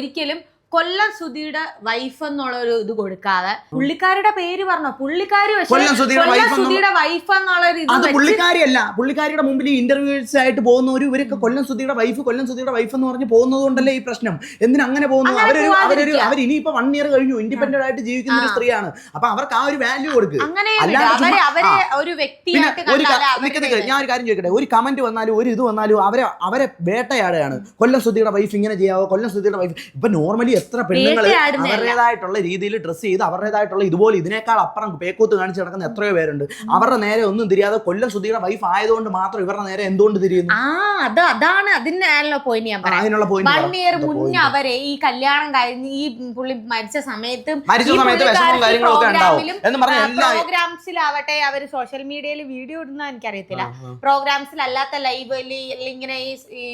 Speaker 2: ഗൈസ് നിങ്ങൾ ഒരിക്കലും കൊല്ലം സുധിയുടെ വൈഫ് എന്നുള്ള ഒരു ഇത് കൊടുക്കാതെ പുള്ളിക്കാരുടെ പേര് പറഞ്ഞോ? പുള്ളിക്കാരി
Speaker 1: കൊല്ലം സുധിയുടെ
Speaker 2: കൊല്ലം
Speaker 1: wife എന്നുള്ള-
Speaker 2: സുധിയുടെ വൈഫ് എന്നുള്ള ഒരു ഇത്
Speaker 1: അത്
Speaker 2: വെച്ച്
Speaker 1: പുള്ളിക്കാരിയല്ല. പുള്ളിക്കാരിയുടെ മുമ്പിൽ ഇന്റർവ്യൂസ് ആയിട്ട് പോകുന്നവർ ഇവരൊക്കെ കൊല്ലം സുധിയുടെ വൈഫ് കൊല്ലം സുധിയുടെ വൈഫ് എന്ന് പറഞ്ഞ് പോകുന്നത് കൊണ്ടല്ലേ ഈ പ്രശ്നം? എന്തിനങ്ങനെ പോകുന്നു?
Speaker 2: അങ്ങനെ
Speaker 1: അവരൊരു അവരൊരു
Speaker 2: പോവാതിരിക്കുക.
Speaker 1: അവർ ഇനിയിപ്പോ വൺ ഇയർ കഴിഞ്ഞു. ഇൻഡിപെൻഡന്റ് ആയിട്ട് ജീവിക്കുന്ന ഒരു സ്ത്രീയാണ്. അപ്പൊ അവർക്ക് ആ ഒരു വാല്യൂ കൊടുക്കുക
Speaker 2: അങ്ങനെ അവർ
Speaker 1: ചുമ്മാ-
Speaker 2: അവരെ
Speaker 1: ആ.
Speaker 2: ഒരു
Speaker 1: പിന്നെ
Speaker 2: വ്യക്തിയായിട്ട്
Speaker 1: ഒരു
Speaker 2: കണ്ടാലേ
Speaker 1: നിക്ക് നിക്ക്
Speaker 2: അവരുടെ
Speaker 1: ഞാൻ ഒരു കാര്യം ചോദിക്കട്ടെ. ഒരു കമന്റ് വന്നാലും ഒരു ഇത് വന്നാലും അവരെ അവരെ വേട്ടയാടുകയാണ്. കൊല്ലം സുധിയുടെ വൈഫ് ഇങ്ങനെ ചെയ്യാവോ? കൊല്ലം സുധിയുടെ വൈഫ് ഇപ്പൊ നോർമലി എത്ര പെണ്ണുങ്ങൾ. അവരുടേതായിട്ടുള്ള രീതിയിൽ ഡ്രസ്സ് ചെയ്ത് അവരുടേതായിട്ടുള്ള ഇതുപോലെ ഇതിനേക്കാൾ അപ്പുറം പേക്കൂത്ത് കാണിച്ച് നടക്കുന്ന എത്രയോ പേരുണ്ട്. അവരുടെ നേരെ ഒന്നും തിരിയാതെ കൊല്ലം സുധിയുടെ വൈഫ് ആയതുകൊണ്ട് മാത്രം ഇവരുടെ നേരെ എന്തുകൊണ്ട് തിരിയുന്നു?
Speaker 2: ആ അത് അതാണ് അതിനാണല്ലോ പോയിന്റ് ഞാൻ
Speaker 1: അതിനുള്ള
Speaker 2: വൺ
Speaker 1: പോയിന്റ്
Speaker 2: ഇയർ മുന്നേ അവരെ ഈ കല്യാണം കഴിഞ്ഞ് ഈ പുള്ളി മരിച്ച സമയത്ത്
Speaker 1: മരിച്ച സമയത്ത് വിഷമവും കാര്യങ്ങളൊക്കെ ഉണ്ടാവും. എന്ന് പറഞ്ഞ എല്ലാ
Speaker 2: പ്രോഗ്രാംസിലാവട്ടെ അവർ സോഷ്യൽ മീഡിയയിൽ വീഡിയോ ഇടുന്ന എനിക്കറിയത്തില്ല. പ്രോഗ്രാംസിൽ അല്ലാത്ത ലൈവിൽ ഇങ്ങനെ ഈ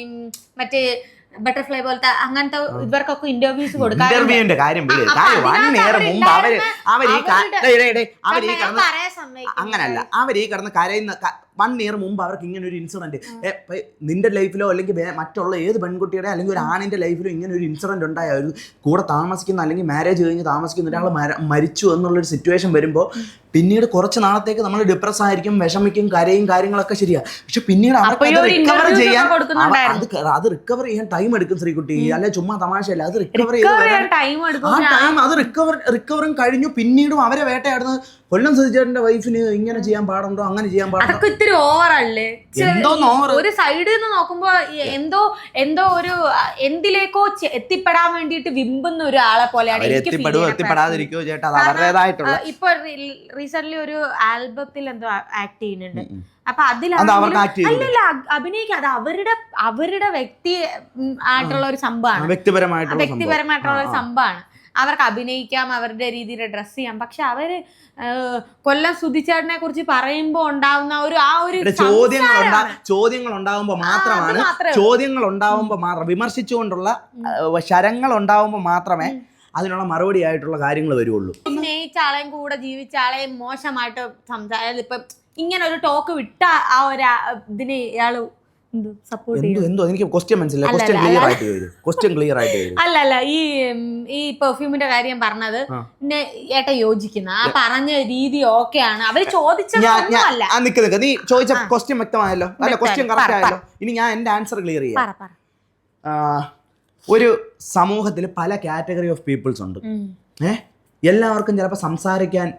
Speaker 2: മറ്റേ ബട്ടർഫ്ലൈ പോലത്തെ അങ്ങനത്തെ ഇവർക്കൊക്കെ ഇന്റർവ്യൂസ് കൊടുക്കാറുണ്ട്.
Speaker 1: ഇന്റർവ്യൂവിന്റെ കാര്യം ഇയർ മുമ്പ് അവർ അവർ ഈ അവർ ഈ കിടന്ന്. അങ്ങനല്ല. അവർ ഈ കടന്ന് കരയുന്ന വൺ ഇയർ മുമ്പ് അവർക്ക് ഇങ്ങനെ ഒരു ഇൻസിഡന്റ് നിന്റെ ലൈഫിലോ അല്ലെങ്കിൽ മറ്റുള്ള ഏത് പെൺകുട്ടിയുടെ അല്ലെങ്കിൽ ഒരു ആണിന്റെ ലൈഫിലോ ഇങ്ങനെ ഒരു ഇൻസിഡന്റ് ഉണ്ടായ ഒരു കൂടെ താമസിക്കുന്ന അല്ലെങ്കിൽ മാരേജ് കഴിഞ്ഞ് താമസിക്കുന്ന ഒരാൾ മര- മരിച്ചു എന്നുള്ളൊരു സിറ്റുവേഷൻ വരുമ്പോൾ പിന്നീട് കുറച്ച് നാളത്തേക്ക് നമ്മൾ ഡിപ്രസ് ആയിരിക്കും വിഷമിക്കും കരയും കാര്യങ്ങളൊക്കെ ശരിയാ. പക്ഷെ പിന്നീട് റിക്കവർ ചെയ്യാൻ അത് അത് റിക്കവർ ചെയ്യാൻ ടൈം എടുക്കും ശ്രീകുട്ടി. അല്ലെ ചുമ്മാ തമാശയല്ല അത് റിക്കവർ ചെയ്ത് ആ ടൈം അത് റിക്കവർ റിക്കവറും കഴിഞ്ഞു. പിന്നീടും അവരെ വേട്ടയാടുന്നത് കൊല്ലം സുധിചേട്ടന്റെ വൈഫിന് ഇങ്ങനെ ചെയ്യാൻ പാടുണ്ടോ അങ്ങനെ ചെയ്യാൻ പാടുണ്ടോ?
Speaker 2: ഇത്തിരി ഓവറല്ലേ? ഒരു സൈഡിൽ നിന്ന് നോക്കുമ്പോ എന്തോ എന്തോ ഒരു എന്തിലേക്കോ എത്തിപ്പെടാൻ വേണ്ടിയിട്ട് വിമ്പുന്ന ഒരാളെ പോലെയാണ് എനിക്ക് ഇപ്പൊ റീസെന്റ് ഒരു ആൽബത്തിൽ എന്തോ ആക്ട് ചെയ്യുന്നുണ്ട്. അപ്പൊ
Speaker 1: അതിൽ
Speaker 2: അല്ലല്ല അഭിനയിക്കുക അത് അവരുടെ അവരുടെ വ്യക്തി ആയിട്ടുള്ള ഒരു സംഭവമാണ്.
Speaker 1: വ്യക്തിപരമായിട്ടുള്ള
Speaker 2: ഒരു. സംഭവമാണ്. അവർക്ക് അഭിനയിക്കാം അവരുടെ രീതിയിൽ ഡ്രസ് ചെയ്യാം. പക്ഷെ അവർ കൊല്ലം സുധിച്ചേട്ടനെ കുറിച്ച് പറയുമ്പോൾ ഉണ്ടാവുന്ന ഒരു ആ ഒരു
Speaker 1: ചോദ്യങ്ങൾ ചോദ്യങ്ങൾ ഉണ്ടാവുമ്പോൾ മാത്രമാണ്. ചോദ്യങ്ങൾ ഉണ്ടാവുമ്പോൾ മാത്രം വിമർശിച്ചുകൊണ്ടുള്ള ശരങ്ങൾ ഉണ്ടാവുമ്പോൾ മാത്രമേ അതിനുള്ള മറുപടി ആയിട്ടുള്ള കാര്യങ്ങൾ വരുള്ളൂ.
Speaker 2: സ്നേഹിച്ച ആളെയും കൂടെ ജീവിച്ച ആളെയും മോശമായിട്ട് സംസാരം ഇപ്പൊ ഇങ്ങനെ ഒരു ടോക്ക് വിട്ട ആ ഒരു ഇതിന്
Speaker 1: ഇയാൾ
Speaker 2: അല്ല, അല്ല, ഈ ഈ പെർഫ്യൂമിന്റെ കാര്യം പറഞ്ഞത് ഏട്ട യോജിക്കുന്ന ആ പറഞ്ഞ രീതി ഓക്കെ ആണ്. അവർ
Speaker 1: ആ നിക്ക് നിക്ക്. നീ ചോദിച്ച. ക്വസ്റ്റ്യൻ വ്യക്തമായല്ലോ. അല്ല
Speaker 2: വ്യക്തമായി.
Speaker 1: ക്വസ്റ്റ്യൻ കറക്റ്റ് ആയല്ലോ. ഇനി ഞാൻ എന്റെ ആൻസർ ക്ലിയർ ചെയ്യാം. ഒരു സമൂഹത്തിൽ പല കാറ്റഗറി ഓഫ് പീപ്പിൾസ് ഉണ്ട്. ഏഹ് എല്ലാവർക്കും ചിലപ്പോൾ സംസാരിക്കാൻ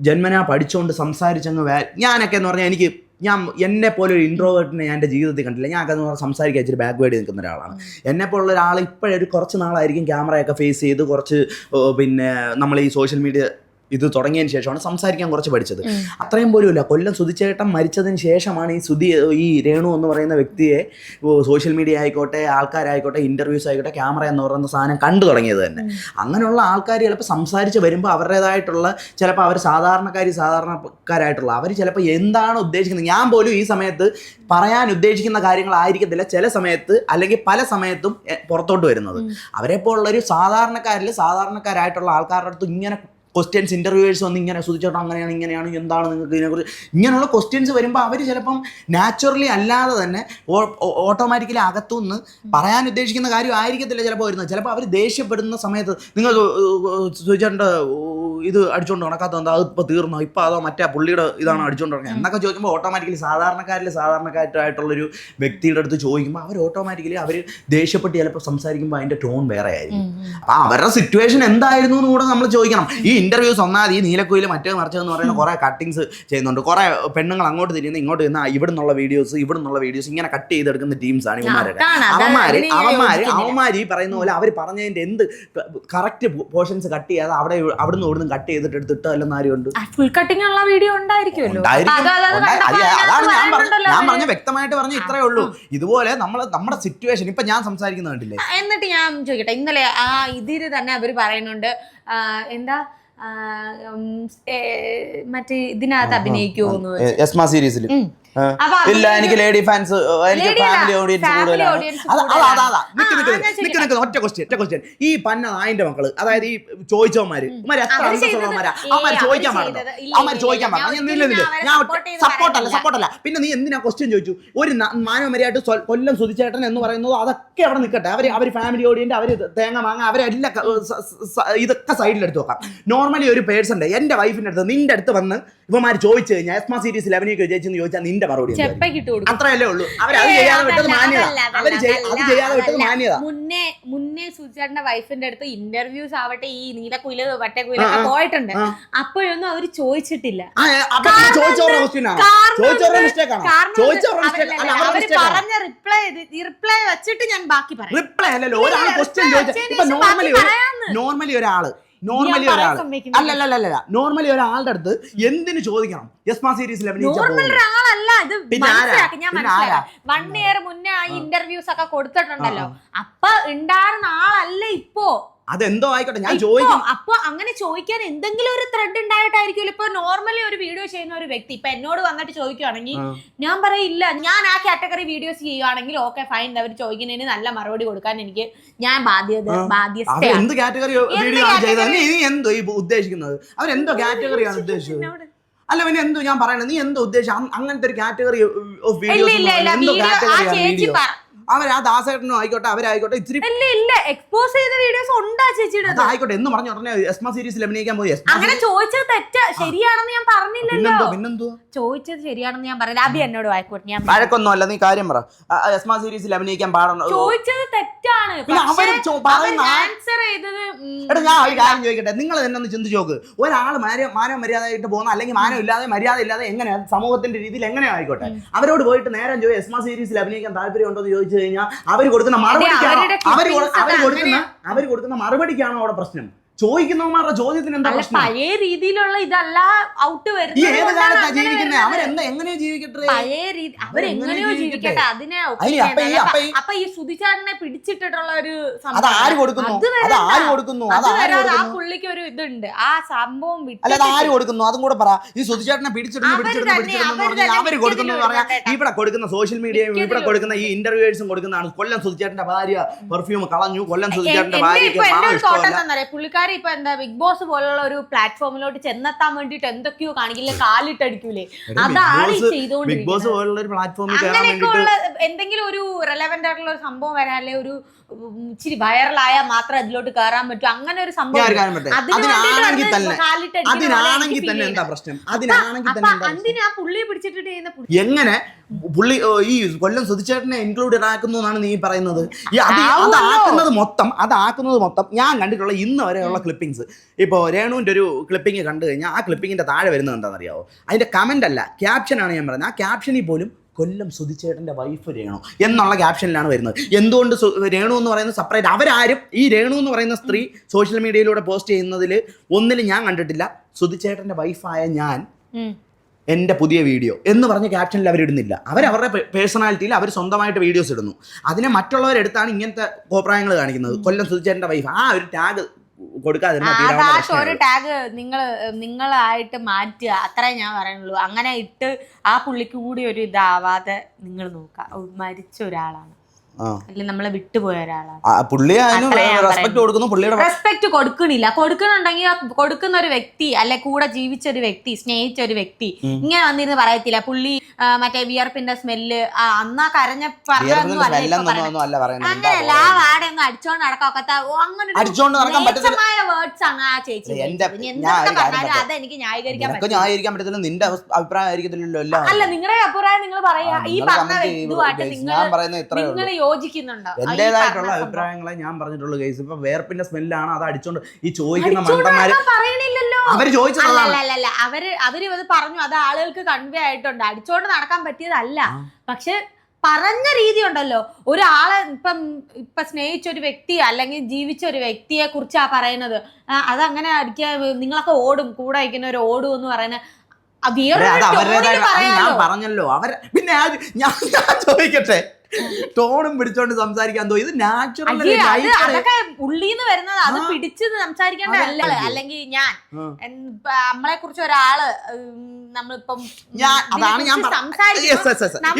Speaker 1: ജന്മനാ പഠിച്ചുകൊണ്ട് സംസാരിച്ചങ്ങ് ഞാനൊക്കെ എന്ന് പറഞ്ഞാൽ എനിക്ക് ഞാൻ എന്നെ പോലെ ഒരു ഇൻട്രോവേർട്ടിനെ ഞാൻ എന്റെ ജീവിതത്തിൽ കണ്ടില്ല ഞാൻ ഒക്കെ എന്ന് പറഞ്ഞാൽ സംസാരിക്കാൻ ഇച്ചിരി ബാക്ക്വേഡ് നിൽക്കുന്ന ഒരാളാണ്. എന്നെ പോലുള്ള ഒരാൾ ഇപ്പോഴൊരു കുറച്ച് നാളായിരിക്കും ക്യാമറയൊക്കെ ഫേസ് ചെയ്ത് കുറച്ച് പിന്നെ നമ്മൾ ഈ സോഷ്യൽ മീഡിയ ഇത് തുടങ്ങിയതിന് ശേഷമാണ് സംസാരിക്കാൻ കുറച്ച് പഠിച്ചത്. അത്രയും പോലും ഇല്ല കൊല്ലം സുധിച്ചേട്ടൻ മരിച്ചതിന് ശേഷമാണ് ഈ സുധി ഈ രേണു എന്ന് പറയുന്ന വ്യക്തിയെ സോഷ്യൽ മീഡിയ ആയിക്കോട്ടെ ആൾക്കാരായിക്കോട്ടെ ഇന്റർവ്യൂസ് ആയിക്കോട്ടെ ക്യാമറ എന്ന് പറയുന്ന സാധനം കണ്ടു തുടങ്ങിയത് തന്നെ. അങ്ങനെയുള്ള ആൾക്കാർ ചിലപ്പോൾ സംസാരിച്ച് വരുമ്പോൾ അവരുടേതായിട്ടുള്ള ചിലപ്പോൾ അവർ സാധാരണക്കാർ സാധാരണക്കാരായിട്ടുള്ള അവർ ചിലപ്പോൾ എന്താണ് ഉദ്ദേശിക്കുന്നത്? ഞാൻ പോലും ഈ സമയത്ത് പറയാൻ ഉദ്ദേശിക്കുന്ന കാര്യങ്ങളായിരിക്കത്തില്ല. ചില സമയത്ത് അല്ലെങ്കിൽ പല സമയത്തും പുറത്തോട്ട് വരുന്നത്. അവരെപ്പോലുള്ളൊരു സാധാരണക്കാരിൽ സാധാരണക്കാരായിട്ടുള്ള ആൾക്കാരുടെ അടുത്ത് ഇങ്ങനെ ക്വസ്റ്റ്യൻസ് ഇന്റർവ്യൂവേഴ്സ് വന്ന് ഇങ്ങനെ സുധിച്ചോട്ടോ അങ്ങനെയാണ് ഇങ്ങനെയാണ് എന്താണ് നിങ്ങൾക്ക് ഇതിനെക്കുറിച്ച് ഇങ്ങനെയുള്ള ക്വസ്റ്റ്യൻസ് വരുമ്പോൾ അവർ ചിലപ്പം നാച്ചുറലി അല്ലാതെ തന്നെ ഓട്ടോമാറ്റിക്കലി അകത്തുനിന്ന് പറയാൻ ഉദ്ദേശിക്കുന്ന കാര്യം ആയിരിക്കത്തില്ല ചിലപ്പോൾ വരുന്നത്. ചിലപ്പോൾ അവർ ദേഷ്യപ്പെടുന്ന സമയത്ത് നിങ്ങൾ സുധിച്ചേട്ടന്റെ ഇത് അടിച്ചുകൊണ്ട് നടക്കാത്ത എന്താ? അതിപ്പോൾ തീർന്നോ? ഇപ്പോൾ അതോ മറ്റേ പുള്ളിയുടെ ഇതാണ് അടിച്ചുകൊണ്ട് നടക്കുന്നത്? എന്നൊക്കെ ചോദിക്കുമ്പോൾ ഓട്ടോമാറ്റിക്കലി സാധാരണക്കാരിൽ സാധാരണക്കാരായിട്ടുള്ളൊരു വ്യക്തിയുടെ അടുത്ത് ചോദിക്കുമ്പോൾ അവർ ഓട്ടോമാറ്റിക്കലി അവർ ദേഷ്യപ്പെട്ട് ചിലപ്പോൾ സംസാരിക്കുമ്പോൾ അതിന്റെ ടോൺ വേറെ ആയിരിക്കും അപ്പോൾ അവരുടെ സിറ്റുവേഷൻ എന്തായിരുന്നു എന്ന് കൂടെ നമ്മൾ ചോദിക്കണം. ഈ ഇന്റർവ്യൂസ് ഈ നീലക്കുയിൽ മറ്റേ മറിച്ചതെന്ന് പറയുന്ന കുറെ കട്ടിങ്സ് ചെയ്യുന്നുണ്ട്. കുറെ പെണ്ണുങ്ങൾ അങ്ങോട്ട് തിരിയുന്ന ഇങ്ങോട്ട് തിരുന്ന ഇവിടെ നിന്നുള്ള വീഡിയോസ് ഇവിടെ നിന്നുള്ള വീഡിയോസ് ഇങ്ങനെ കട്ട് ചെയ്തെടുക്കുന്ന ടീംസ് ആണ് ഇവന്മാരൊക്കെ. അവന്മാര് അവന്മാര് അവന്മാര് ഈ പറയുന്ന പോലെ അവർ പറഞ്ഞതിന്റെ എന്ത് കറക്റ്റ് പോർഷൻസ് കട്ട് ചെയ്യാതെ അവിടെ അവിടുന്ന് ഇവിടുന്ന് കട്ട് ചെയ്തിട്ട് എടുത്തിട്ട് അല്ലെന്ന് ആരുണ്ട്
Speaker 2: ഫുൾ കട്ടിംഗ് ഉള്ള വീഡിയോ ഉണ്ടായിരിക്കുമല്ലോ.
Speaker 1: അതാണ് ഞാൻ ഞാൻ. പറഞ്ഞ വ്യക്തമായിട്ട് പറഞ്ഞു ഇത്രേ ഉള്ളൂ. ഇതുപോലെ നമ്മൾ നമ്മുടെ സിറ്റുവേഷൻ ഇപ്പൊ ഞാൻ സംസാരിക്കുന്നത് കണ്ടില്ലേ?
Speaker 2: എന്നിട്ട് ഞാൻ ചോദിക്കട്ടെ. ഇന്നലെ ആ ഇതിൽ തന്നെ അവർ പറയുന്നുണ്ട് എന്താ മറ്റേ ഇതിനകത്ത് അഭിനയിക്കുമോ
Speaker 1: എസ്മ സീരീസിൽ ഇല്ല എനിക്ക് ലേഡി ഫാൻസ് എനിക്ക് ഫാമിലി ഓഡിയൻസ് കൂടുതലാണ്. നിക്ക് നിക്ക് ഒറ്റ ക്വസ്റ്റ്യൻ ഒറ്റ ക്വസ്റ്റ്യൻ ഈ പന്ന നായിന്റെ മക്കൾ അതായത് ഈ ചോദിച്ചവന്മാര് ഇവന്മാര് എത്ര അന്തസ്സുള്ളവന്മാരാ അവന്മാര് ചോദിക്കാൻ പാടുണ്ടോ? അവന്മാര് ചോദിക്കാൻ പാടില്ല
Speaker 2: ഞാൻ
Speaker 1: സപ്പോർട്ടല്ല സപ്പോർട്ടല്ല പിന്നെ നീ എന്തിനാ ക്വസ്റ്റ്യൻ ചോദിച്ചു? ഒരു മാനവമര്യായിട്ട് കൊല്ലം സുധിച്ചേട്ടൻ എന്ന് പറയുന്നത് അതൊക്കെ അവിടെ നിൽക്കട്ടെ അവർ അവർ ഫാമിലി ഓഡിയന്റ് അവർ തേങ്ങ മാങ്ങ അവരെല്ലാം ഇതൊക്കെ സൈഡിലെടുത്ത് വെക്കാം. നോർമലി ഒരു പേഴ്സൺ എന്റെ വൈഫിന്റെ അടുത്ത് നിന്റെ അടുത്ത് വന്ന് ഇവന്മാര് ചോദിച്ചു കഴിഞ്ഞാൽ എസ്മാ സീരീസ് ലെവനിക്ക് വിജയിച്ചെന്ന് ചോദിച്ചാൽ നിന്റെ മറുപടി
Speaker 2: ഇട്ട് കൊടുക്കും.
Speaker 1: അത്രയല്ലേ ഉള്ളൂ. അവർ അത് ചെയ്യാതെ വിട്ടത് മാന്യത. ചെയ്യ- അത് ചെയ്യാതെ വിട്ടത്. മാന്യത.
Speaker 2: മുന്നേ മുന്നേ സുചേട്ടന്റെ വൈഫിന്റെ അടുത്ത് ഇന്റർവ്യൂസ് ആവട്ടെ ഈ നീലക്കുയിൽ വട്ടക്കുയിലൊക്കെ
Speaker 1: ആ, ആ.
Speaker 2: പോയിട്ടുണ്ട്. അപ്പോഴൊന്നും അവർ ചോദിച്ചിട്ടില്ല. പറഞ്ഞ റിപ്ലൈ റിപ്ലൈ വെച്ചിട്ട് ഞാൻ ബാക്കി പറയാം.
Speaker 1: റിപ്ലൈ അല്ലല്ലോ ഒരാൾ ക്വസ്റ്റ്യൻ
Speaker 2: reply
Speaker 1: ചോദിച്ച
Speaker 2: വെച്ചതിന്
Speaker 1: ഇപ്പൊ
Speaker 2: ശേഷം
Speaker 1: നോർമലി നോർമലി ഒരാൾ നോർമലി ഒരാൾ
Speaker 2: അല്ല
Speaker 1: അല്ല അല്ല അല്ല നോർമലി ഒരാളുടെ അടുത്ത് എന്തിനു ചോദിക്കണം? യസ്മാ പിന്നെ
Speaker 2: വൺ ഇയർ മുന്നേ ആ ഇന്റർവ്യൂസ് ഒക്കെ കൊടുത്തിട്ടുണ്ടല്ലോ. അപ്പൊ ഉണ്ടായിരുന്ന ആളല്ല ഇപ്പോ.
Speaker 1: അതെന്തോ ആയിക്കോട്ടെ ഞാൻ ചോദിക്കും.
Speaker 2: അപ്പൊ അങ്ങനെ ചോദിക്കാൻ എന്തെങ്കിലും ഒരു ത്രെഡ് ഉണ്ടായിട്ടായിരിക്കും ഇപ്പൊ നോർമലി ഒരു വീഡിയോ ചെയ്യുന്ന ഒരു വ്യക്തി ഇപ്പൊ എന്നോട് വന്നിട്ട്
Speaker 1: ചോദിക്കുകയാണെങ്കിൽ
Speaker 2: ഞാൻ പറയില്ല ഞാൻ ആ കാറ്റഗറി വീഡിയോസ് ചെയ്യുകയാണെങ്കിൽ ഓക്കെ ഫൈൻ അവർ ചോദിക്കുന്നതിന് നല്ല മറുപടി കൊടുക്കാൻ എനിക്ക് ഞാൻ ബാധ്യത
Speaker 1: അവർ എന്ത് കാറ്റഗറി വീഡിയോ? നീ എന്തോ ഉദ്ദേശിക്കുന്നത്? അവരെന്തോ കാറ്റഗറിയാണ് ഉദ്ദേശിച്ചത്. അല്ല പിന്നെ എന്തോ ഞാൻ പറയണത് നീ എന്തോ ഉദ്ദേശം അങ്ങനത്തെ ഒരു കാറ്റഗറി ഓഫ്
Speaker 2: വീഡിയോ
Speaker 1: അവർ ആ ദാസേട്ടനും ആയിക്കോട്ടെ അവരായിക്കോട്ടെ ഇച്ചിരി
Speaker 2: ഇല്ല ഇല്ല എക്സ്പോസ് ചെയ്ത വീഡിയോസ് ഉണ്ടാ ചേച്ചിയുടെ
Speaker 1: അതായിക്കോട്ടെ എന്ന് പറഞ്ഞ ഉടനെ എസ്മ സീരീസിൽ അഭിനയിക്കാൻ പോയി. എസ്മ
Speaker 2: അങ്ങനെ ചോദിച്ചത് തെറ്റ. ശരിയാണെന്ന് ഞാൻ പറഞ്ഞില്ലല്ലോ.
Speaker 1: പിന്നെന്തോ പിന്നെന്തോ?
Speaker 2: ചോദിച്ചത് ശരിയാണെന്ന് ഞാൻ പറയാം അഭി എന്നോട് വായിക്കോട്ടെ ഞാൻ
Speaker 1: വഴക്കൊന്നും അല്ല നീ കാര്യം പറ. ആ, എസ്മ സീരീസിൽ അഭിനയിക്കാൻ പാടണം?
Speaker 2: ചോദിച്ചത് തെറ്റാണ്.
Speaker 1: പിന്നെ അവർ ചോ- പറയുന്ന ആ-
Speaker 2: ആൻസർ ചെയ്തത് ഉം,
Speaker 1: എടാ ഞാൻ ഒരു കാര്യം ചോദിക്കട്ടെ നിങ്ങൾ തന്നെ ഒന്ന് ചിന്തിച്ച് നോക്ക്. ഒരാൾ മാന മാനവ മര്യാദയായിട്ട് പോകുന്ന അല്ലെങ്കിൽ മാനം ഇല്ലാതെ മര്യാദ ഇല്ലാതെ എങ്ങനെ സമൂഹത്തിന്റെ രീതിയിൽ എങ്ങനെ ആയിക്കോട്ടെ. അവരോട് പോയിട്ട് നേരം ചോദിച്ചു എസ്മ സീരീസിൽ അഭിനയിക്കാൻ താല്പര്യം ഉണ്ടോ എന്ന് ചോദിച്ചു കഴിഞ്ഞാൽ അവർ കൊടുക്കുന്ന മറുപടിക്കാണോ? അവർ അവർ കൊടുക്കുന്ന അവർ കൊടുക്കുന്ന മറുപടിക്കാണോ അവിടെ പ്രശ്നം? ചോദിക്കുന്നവന്മാരുടെ ചോദ്യത്തിന് എന്താ
Speaker 2: അല്ല
Speaker 1: പ്രശ്നം?
Speaker 2: പഴയ രീതിയിലുള്ള ഇതല്ല ഔട്ട്
Speaker 1: ഈ
Speaker 2: വരുന്നത്
Speaker 1: ഏത് കാലത്താ ജീവിക്കുന്നത് അവരെന്താ എങ്ങനെയാ ജീവിക്കട്ടെ?
Speaker 2: പഴയ രീതി അവരെങ്ങനെയോ
Speaker 1: അവരെങ്ങനെ
Speaker 2: ജീവിക്കട്ടെ? അതിനെ
Speaker 1: അയ്യ, അപ്പൊ ഈ- അപ്പൊ ഈ-
Speaker 2: അപ്പൊ ഈ സുധിചാരനെ പിടിച്ചിട്ടുള്ള ഒരു
Speaker 1: അത് ആര് കൊടുക്കുന്നു?
Speaker 2: അത്
Speaker 1: അത് ആര് കൊടുക്കുന്നു? അത്
Speaker 2: അത്
Speaker 1: ആര്
Speaker 2: വരാതെ ആ
Speaker 1: കൊടുക്കുന്നു?
Speaker 2: പുള്ളിക്ക് ഒരു ഇതുണ്ട്. ആ സംഭവം
Speaker 1: അല്ല അത് ആര്
Speaker 2: വിട്ടിട്ട്
Speaker 1: കൊടുക്കുന്നു? അതും കൂടെ പറ. ഈ സുധിചാട്ടനെ പിടിച്ചിടുന്നു
Speaker 2: അവർ
Speaker 1: പിടിച്ചിടുന്നു
Speaker 2: തന്നെ,
Speaker 1: പിടിച്ചിടുന്നു എന്ന്
Speaker 2: അവർ
Speaker 1: പറഞ്ഞാൽ
Speaker 2: തന്നെ
Speaker 1: അവർ കൊടുക്കുന്നു എന്ന് പറഞ്ഞാൽ
Speaker 2: മിക്കതിലും
Speaker 1: ഇവിടെ കൊടുക്കുന്ന സോഷ്യൽ മീഡിയയും ഇവിടെ കൊടുക്കുന്ന ഈ ഇന്റർവ്യൂവേഴ്സും കൊടുക്കുന്നതാണ്. കൊല്ലം സുധിചാട്ടന്റെ ഭാര്യ പെർഫ്യൂം കളഞ്ഞു. കൊല്ലം സുധിചാട്ടന്റെ
Speaker 2: ഭാര്യ
Speaker 1: ഭാര്യയ്ക്ക്
Speaker 2: ഇപ്പൊ എന്റെ
Speaker 1: മാമ
Speaker 2: ഒരു തോട്ടം
Speaker 1: ഇഷ്ടമല്ല.
Speaker 2: തന്നറിയ പുള്ളിക്കാരൻ ആൾക്കാർ ഇപ്പൊ എന്താ ബിഗ് ബോസ് പോലുള്ള ഒരു പ്ലാറ്റ്ഫോമിലോട്ട് ചെന്നെത്താൻ വേണ്ടിട്ട് എന്തൊക്കെയോ കാണിക്കില്ലേ? കാലിട്ടടിക്കൂലേ? അതാണ്
Speaker 1: ബിഗ് ബോസ് പോലുള്ള ഒരു പ്ലാറ്റ്ഫോമിൽ
Speaker 2: എന്തെങ്കിലും ഒരു റെലവെന്റ് ആയിട്ടുള്ള ഒരു സംഭവം വരാൻ അല്ലെ ഒരു ഇച്ചിരി വൈറലായാൽ മാത്രം അതിലോട്ട് കയറാൻ പറ്റും. അങ്ങനെ ഒരു സംഭവം
Speaker 1: അതിനാണെങ്കിൽ തന്നെ എന്താ പ്രശ്നം? അതിനാണെങ്കിൽ തന്നെ?
Speaker 2: എന്തിനാ പുള്ളിയെ പിടിച്ചിട്ട്
Speaker 1: എങ്ങനെ പുള്ളി ഈ കൊല്ലം സുധിച്ചേട്ടനെ ഇൻക്ലൂഡഡ് ആക്കുന്നു എന്നാണ് നീ പറയുന്നത്. ഈ അത്. അതാക്കുന്നത് മൊത്തം അതാക്കുന്നത് മൊത്തം. ഞാൻ കണ്ടിട്ടുള്ള ഇന്ന് വരെയുള്ള ക്ലിപ്പിങ്സ് ഇപ്പോൾ രേണുവിന്റെ ഒരു ക്ലിപ്പിംഗ് കണ്ടു കഴിഞ്ഞാൽ ആ ക്ലിപ്പിങ്ങിന്റെ താഴെ വരുന്നത് എന്താണെന്നറിയാവോ? അതിന്റെ കമന്റ് അല്ല ക്യാപ്ഷനാണ് ഞാൻ പറയുന്നത്. ആ ക്യാപ്ഷനിൽ പോലും കൊല്ലം സുധിച്ചേട്ടന്റെ വൈഫ് രേണു എന്നുള്ള ക്യാപ്ഷനിലാണ് വരുന്നത്. എന്തുകൊണ്ട് രേണു എന്ന് പറയുന്ന സെപ്പറേറ്റ് അവരാരും ഈ രേണു എന്ന് പറയുന്ന സ്ത്രീ സോഷ്യൽ മീഡിയയിലൂടെ പോസ്റ്റ് ചെയ്യുന്നതിൽ ഒന്നിലും ഞാൻ കണ്ടിട്ടില്ല. സുധിച്ചേട്ടന്റെ വൈഫായ ഞാൻ. എന്റെ പുതിയ വീഡിയോ എന്ന് പറഞ്ഞ ക്യാപ്ഷനിൽ അവരിടുന്നില്ല അവരവരുടെ പേഴ്സണാലിറ്റിയിൽ അവർ സ്വന്തമായിട്ട് വീഡിയോസ് ഇടുന്നു. അതിനെ മറ്റുള്ളവരെടുത്താണ് ഇങ്ങനത്തെ അഭിപ്രായങ്ങൾ കാണിക്കുന്നത്. കൊല്ലം സുധിച്ചേന്റെ വൈഫ് ആ ഒരു ടാഗ് കൊടുക്കാതിരുന്ന
Speaker 2: ഒരു ടാഗ് നിങ്ങൾ നിങ്ങളായിട്ട് മാറ്റുക. അത്രേ ഞാൻ പറയുള്ളൂ അങ്ങനെ ഇട്ട് ആ പുള്ളിക്ക് കൂടി ഒരു ഇതാവാതെ നിങ്ങൾ നോക്കുക. മരിച്ച ഒരാളാണ്. അല്ലെങ്കിൽ നമ്മളെ വിട്ടുപോയ ഒരാളാണ്.
Speaker 1: പുള്ളി റെസ്പെക്ട്
Speaker 2: പറയുന്നു.
Speaker 1: കൊടുക്കുന്നു. പുള്ളിയുടെ
Speaker 2: റെസ്പെക്ട് കൊടുക്കണില്ല കൊടുക്കണുണ്ടെങ്കിൽ കൊടുക്കുന്ന ഒരു വ്യക്തി അല്ലെ കൂടെ ജീവിച്ച ഒരു വ്യക്തി സ്നേഹിച്ച ഒരു വ്യക്തി ഇങ്ങനെ വന്നിരുന്ന് പറയത്തില്ല. പുള്ളി മറ്റേ വിയർപ്പിന്റെ സ്മെല്ല് അന്നാ കരഞ്ഞ പറഞ്ഞൊന്നും അല്ല അങ്ങനെയല്ല ആ? വാടെ ഒന്നും അടിച്ചോണ്ട് നടക്കാത്ത അങ്ങനെ വേർഡ്സ് ആ ചേച്ചി എന്തൊക്കെ പറഞ്ഞാലും
Speaker 1: പറയാം.
Speaker 2: അതെനിക്ക് ന്യായീകരിക്കാൻ പറ്റില്ല
Speaker 1: ന്യായീകരിക്കാൻ പറ്റത്തില്ല. നിന്റെ അഭിപ്രായം ആയിരിക്കത്തില്ലല്ലോ
Speaker 2: അല്ല നിങ്ങളുടെ അഭിപ്രായം നിങ്ങൾ പറയാ ഈ പറഞ്ഞ ഇതുമായിട്ട്. നിങ്ങൾ യോജിക്കുന്നുണ്ടോ.
Speaker 1: എന്റേതായിട്ടുള്ള അഭിപ്രായങ്ങളെ ഞാൻ പറഞ്ഞിട്ടുള്ളൂ കേസ് ഇപ്പൊ വേർപ്പിന്റെ സ്മെല്ലാണ്. അത് അടിച്ചോണ്ട് ഈ ചോദിക്കുന്ന മണ്ടന്മാര്
Speaker 2: പറയണില്ലല്ലോ.
Speaker 1: അവർ
Speaker 2: ചോദിച്ചല്ല
Speaker 1: ചോദിച്ചതാണ്
Speaker 2: അവർ അവർ ഇത് പറഞ്ഞു. അത് ആളുകൾക്ക് കൺവേ ആയിട്ടുണ്ട്. അടിച്ചോണ്ട് നടക്കാൻ പറ്റിയതല്ല. പക്ഷെ പറഞ്ഞ രീതി ഉണ്ടല്ലോ. ഒരാളെ ഇപ്പം ഇപ്പൊ സ്നേഹിച്ച ഒരു വ്യക്തി അല്ലെങ്കിൽ ജീവിച്ച ഒരു വ്യക്തിയെ കുറിച്ചാ പറയുന്നത്. അതങ്ങനെ അടിക്ക നിങ്ങളൊക്കെ ഓടും. കൂടെ ഒരു ഓടും എന്ന് പറയുന്നത് ആ
Speaker 1: അതെ, അത് അവരുടേതായ ഞാൻ പറഞ്ഞല്ലോ. അവർ പിന്നെ ഞാൻ ചോദിക്കട്ടെ? ടോണും പിടിച്ചോണ്ട് സംസാരിക്കാൻ തോന്നി. ഇത് നാച്ചുറൽ
Speaker 2: അതൊക്കെ ഉള്ളീന്ന് വരുന്നത് അത്. പിടിച്ച് സംസാരിക്കേണ്ടതല്ല
Speaker 1: അതെ.
Speaker 2: അല്ലെങ്കിൽ ഞാൻ നമ്മളെ കുറിച്ച് ഒരാൾ നമ്മളിപ്പം
Speaker 1: ഞാൻ അതാണ് ഞാൻ.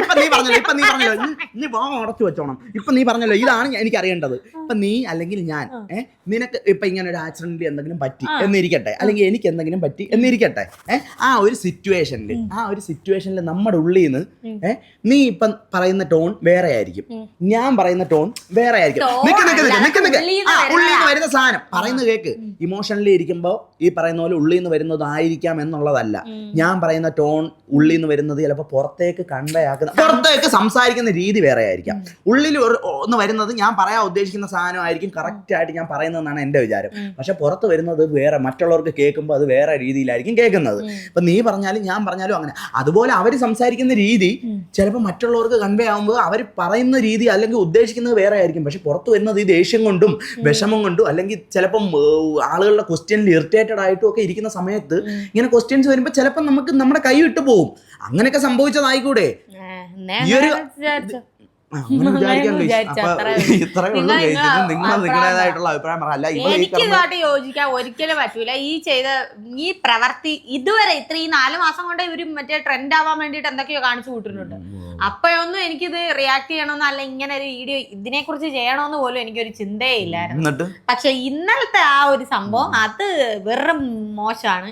Speaker 1: ഇപ്പൊ നീ പറഞ്ഞല്ലോ ഇപ്പൊ നീ പറഞ്ഞല്ലോ. <laughs> നീ- വാ വെച്ചോണം. ഇപ്പൊ നീ പറഞ്ഞല്ലോ ഇതാണ് എനിക്ക് അറിയേണ്ടത്. ഇപ്പൊ നീ അല്ലെങ്കിൽ ഞാൻ ഏഹ് നിനക്ക് ഇപ്പൊ ഇങ്ങനെ ഒരു ആക്സിഡന്റിൽ എന്തെങ്കിലും പറ്റി എന്നിരിക്കട്ടെ. അല്ലെങ്കിൽ എനിക്ക് എന്തെങ്കിലും പറ്റി എന്നിരിക്കട്ടെ. ഏഹ് ആ ഒരു സിറ്റുവേഷനിൽ ആ ഒരു സിറ്റുവേഷനിൽ നമ്മുടെ ഉള്ളിൽ നിന്ന് ഏഹ് നീ ഇപ്പം പറയുന്ന ടോൺ വേറെ ആയിരിക്കും
Speaker 2: ഉം.
Speaker 1: ഞാൻ പറയുന്ന ടോൺ വേറെ ആയിരിക്കും
Speaker 2: Tone
Speaker 1: നിക്ക് നിക്ക് നിക്ക്
Speaker 2: അല്ല,
Speaker 1: നിക്ക് നിക്ക്.
Speaker 2: ഉള്ളീന്ന്
Speaker 1: ആ ഉള്ളിൽ നിന്ന് വരുന്ന സാധനം. പറയുന്നത് കേക്ക്. ഇമോഷണലി ഇരിക്കുമ്പോ ഈ പറയുന്ന പോലെ ഉള്ളിൽ നിന്ന് വരുന്നതായിരിക്കാം എന്നുള്ളതല്ല. ഞാൻ പറയുന്ന ടോൺ ഉള്ളിൽ നിന്ന് വരുന്നത് ചിലപ്പോൾ പുറത്തേക്ക് കണ്ടയാക്കുന്ന പുറത്തേക്ക് സംസാരിക്കുന്ന രീതി വേറെ ആയിരിക്കാം ഉള്ളിൽ ഒന്ന് വരുന്നത് ഞാൻ പറയാൻ ഉദ്ദേശിക്കുന്ന സാധനമായിരിക്കും. കറക്റ്റ് ആയിട്ട് ഞാൻ പറയുന്നതെന്നാണ് എന്റെ വിചാരം. പക്ഷെ പുറത്ത് വരുന്നത് വേറെ മറ്റുള്ളവർക്ക് കേൾക്കുമ്പോൾ അത് വേറെ രീതിയിലായിരിക്കും കേൾക്കുന്നത്.
Speaker 2: അപ്പൊ
Speaker 1: ഇപ്പൊ നീ പറഞ്ഞാലും ഞാൻ പറഞ്ഞാലും അങ്ങനെ. അതുപോലെ അവർ സംസാരിക്കുന്ന രീതി ചിലപ്പോൾ മറ്റുള്ളവർക്ക് കൺവേ ആകുമ്പോൾ അവർ പറയുന്ന രീതി അല്ലെങ്കിൽ ഉദ്ദേശിക്കുന്നത് വേറെ ആയിരിക്കും. പക്ഷെ പുറത്ത് വരുന്നത് ഈ ദേഷ്യം കൊണ്ടും വിഷമം കൊണ്ടും അല്ലെങ്കിൽ ചിലപ്പം ആളുകളുടെ ക്വസ്റ്റ്യനിൽ ഇറിറ്റേറ്റഡ് ആയിട്ടും ഒക്കെ ഇരിക്കുന്ന സമയത്ത് ഇങ്ങനെ ക്വസ്റ്റ്യൻസ് വരുമ്പോൾ ചിലപ്പോൾ നമുക്ക് നമ്മുടെ കൈ വിട്ടു പോകും. അങ്ങനെയൊക്കെ സംഭവിച്ചതായിക്കൂടെ? ഈ ഒരു- <laughs> നിങ്ങളുടേതായിട്ടുള്ള അഭിപ്രായം അല്ല
Speaker 2: എനിക്ക് ഇതുമായിട്ട് യോജിക്കാൻ ഒരിക്കലും പറ്റൂല. ഈ ചെയ്ത ഈ പ്രവർത്തി ഇതുവരെ ഇത്ര ഈ നാല് മാസം കൊണ്ട് ഇവർ മറ്റേ ട്രെൻഡ് ആവാൻ വേണ്ടിട്ട് എന്തൊക്കെയോ കാണിച്ചു കൂട്ടുന്നുണ്ട് അപ്പോഴൊന്നും എനിക്കിത് റിയാക്ട് ചെയ്യണമെന്നോ അല്ല ഇങ്ങനെ ഒരു വീഡിയോ ഇതിനെ കുറിച്ച് ചെയ്യണമെന്ന് പോലും എനിക്കൊരു
Speaker 1: ചിന്തയില്ലായിരുന്നു
Speaker 2: പക്ഷെ ഇന്നലത്തെ ആ ഒരു സംഭവം അത് വെറും മോശമാണ്.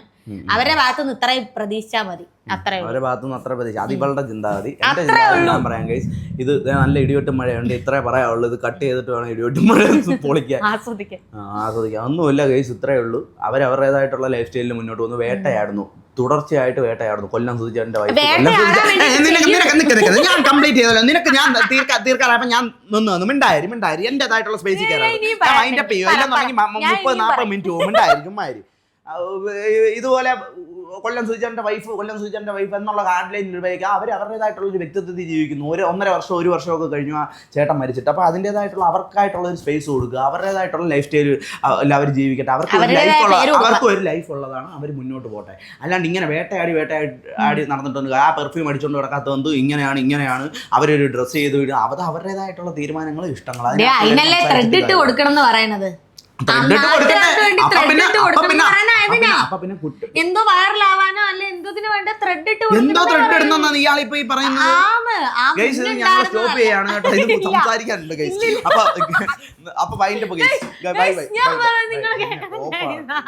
Speaker 2: അവരുടെ ഭാഗത്തു നിന്ന് ഇത്രയും പ്രതീക്ഷിച്ചാൽ മതി. അത്രേ ഉള്ളൂ.
Speaker 1: അവരുടെ ഭാഗത്തുനിന്ന് അത്ര പ്രതീക്ഷ അത് ഇവളുടെ ചിന്താഗതി എന്റെ
Speaker 2: അത്രേ
Speaker 1: ചിന്താഗതി
Speaker 2: ഉള്ളൂ.
Speaker 1: ഞാൻ പറയാം ഗൈസ് ഇത് നല്ല ഇടിവെട്ടും മഴയുണ്ട്. ഇത്രേ പറയാവുള്ളൂ. ഇത് കട്ട് ചെയ്തിട്ട് വേണം ഇടിവെട്ടും മഴ പൊളിക്കാൻ.
Speaker 2: ആസ്വദിക്കാൻ
Speaker 1: ആ, ആസ്വദിക്കാം. ഒന്നുമില്ല ഗൈസ് ഇത്രേ ഉള്ളൂ. അവരവരുടേതായിട്ടുള്ള ലൈഫ് സ്റ്റൈലിൽ മുന്നോട്ട് വന്ന് വേട്ടയായിരുന്നു തുടർച്ചയായിട്ട് വേട്ടയാടുന്നു. കൊല്ലം സുധിച്ചേട്ടന്റെ വൈഫ് ഞാൻ കംപ്ലീറ്റ് ചെയ്തല്ലോ. നിനക്ക് ഞാൻ തീർക്കാ തീർക്കാറായപ്പോ ഞാൻ നിന്ന് വന്നു. മിണ്ടായി മിണ്ടായി എന്റേതായിട്ടുള്ള സ്പേസ്
Speaker 2: ഞാൻ
Speaker 1: കയറാം. അപ്പ് ചെയ്യും. മുപ്പത് നാൽപ്പത് മിനിറ്റ് പോകും. മിണ്ടായിരിക്കും ആ, ഇതുപോലെ കൊല്ലം സുചിച്ചന്റെ വൈഫ് കൊല്ലം സുചിച്ചന്റെ വൈഫ് എന്നുള്ള ഗാഡ്ലൈൻ ഉപയോഗിക്കുക അവർ അവരുടേതായിട്ടുള്ള ഒരു വ്യക്തിത്വത്തിൽ ജീവിക്കുന്നു. ഒരു ഒന്നര വർഷം ഒരു വർഷമൊക്കെ കഴിഞ്ഞു ആ ചേട്ടൻ മരിച്ചിട്ട്. അപ്പോൾ അതിന്റെതായിട്ടുള്ള അവർക്കായിട്ടുള്ള ഒരു സ്പേസ് കൊടുക്കുക. അവരുടേതായിട്ടുള്ള ലൈഫ് സ്റ്റൈൽ അവർ ജീവിക്കട്ടെ. അവർക്ക് ഒരു ലൈഫ് ഉള്ള അവർക്ക് ഒരു ലൈഫ് ഉള്ളതാണ് അവർ മുന്നോട്ട് പോട്ടെ. അല്ലാണ്ട് ഇങ്ങനെ വേട്ടയാടി വേട്ടയാടി ആടി നടന്നിട്ടുണ്ട് ആ പെർഫ്യൂം അടിച്ചുകൊണ്ട് കിടക്കാത്തത് ഇങ്ങനെയാണ് ഇങ്ങനെയാണ്. അവരൊരു ഡ്രസ്സ് ചെയ്ത് വിടുക. അത് അവരുടേതായിട്ടുള്ള തീരുമാനങ്ങളും ഇഷ്ടങ്ങളും
Speaker 2: ദേ, അതിനല്ലേ ത്രെഡ് ഇട്ട് കൊടുക്കണം എന്ന് പറയണത്. എന്തോ വൈറലാവാനോ അല്ലെ എന്തോതിന് വേണ്ട ത്രെഡ് ഇട്ട്
Speaker 1: എന്തോ ത്രെഡ്
Speaker 2: എന്ന്
Speaker 1: ഇയാൾ ഇപ്പൊ ഈ പറയുന്നത്? ഞങ്ങൾ സ്റ്റോപ്പ്. ചെയ്യാണ് കേട്ടോ. ഇത്. സംസാരിക്കാനുണ്ട് ഗൈസ് അപ്പൊ അപ്പൊ wind up guys bye bye
Speaker 2: കേൾക്കുന്നുണ്ടായിരുന്നോ?